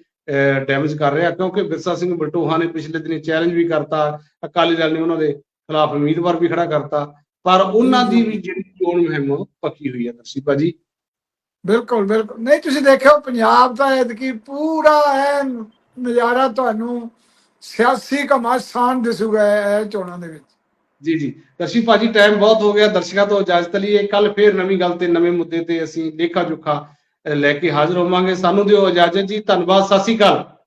ਡੈਮੇਜ ਕਰ ਰਿਹਾ, ਕਿਉਂਕਿ ਬਿਰਸਾ ਸਿੰਘ ਬਟੂਹਾ ਨੇ ਪਿਛਲੇ ਦਿਨੀ ਚੈਲੰਜ ਵੀ ਕਰਤਾ, ਅਕਾਲੀ ਦਲ ਨੇ ਉਹਨਾਂ ਦੇ ਖਿਲਾਫ ਉਮੀਦਵਾਰ ਵੀ ਖੜਾ ਕਰਤਾ, ਪਰ ਉਹਨਾਂ ਦੀ ਵੀ ਜਿਹੜੀ ਚੋਣ ਮੁਹਿੰਮ ਪੱਕੀ ਹੋਈ ਆ ਦਰਸ਼ੀ ਭਾਜੀ। ਬਿਲਕੁਲ ਬਿਲਕੁਲ। ਨਹੀਂ, ਤੁਸੀਂ ਦੇਖਿਓ, ਪੰਜਾਬ ਦਾ ਐਤਕੀ ਪੂਰਾ ਐ ਨਜ਼ਾਰਾ ਤੁਹਾਨੂੰ ਸਿਆਸੀ ਘਮਾਸਾਨ ਦਿਸੂਗਾ ਇਹ ਚੋਣਾਂ ਦੇ ਵਿੱਚ। ਜੀ ਜੀ। ਦਰਸ਼ੀ ਭਾਜੀ ਟਾਈਮ ਬਹੁਤ ਹੋ ਗਿਆ। ਦਰਸ਼ਕਾਂ ਤੋਂ ਇਜਾਜ਼ਤ ਲਈਏ। ਕੱਲ ਫੇਰ ਨਵੀਂ ਗੱਲ ਤੇ, ਨਵੇਂ ਮੁੱਦੇ ਤੇ ਅਸੀਂ ਲੇਖਾ ਜੋਖਾ ਲੈ ਕੇ ਹਾਜ਼ਰ ਹੋਵਾਂਗੇ। ਸਾਨੂੰ ਦਿਓ ਇਜਾਜ਼ਤ ਜੀ। ਧੰਨਵਾਦ। ਸਤਿ ਸ਼੍ਰੀ ਅਕਾਲ।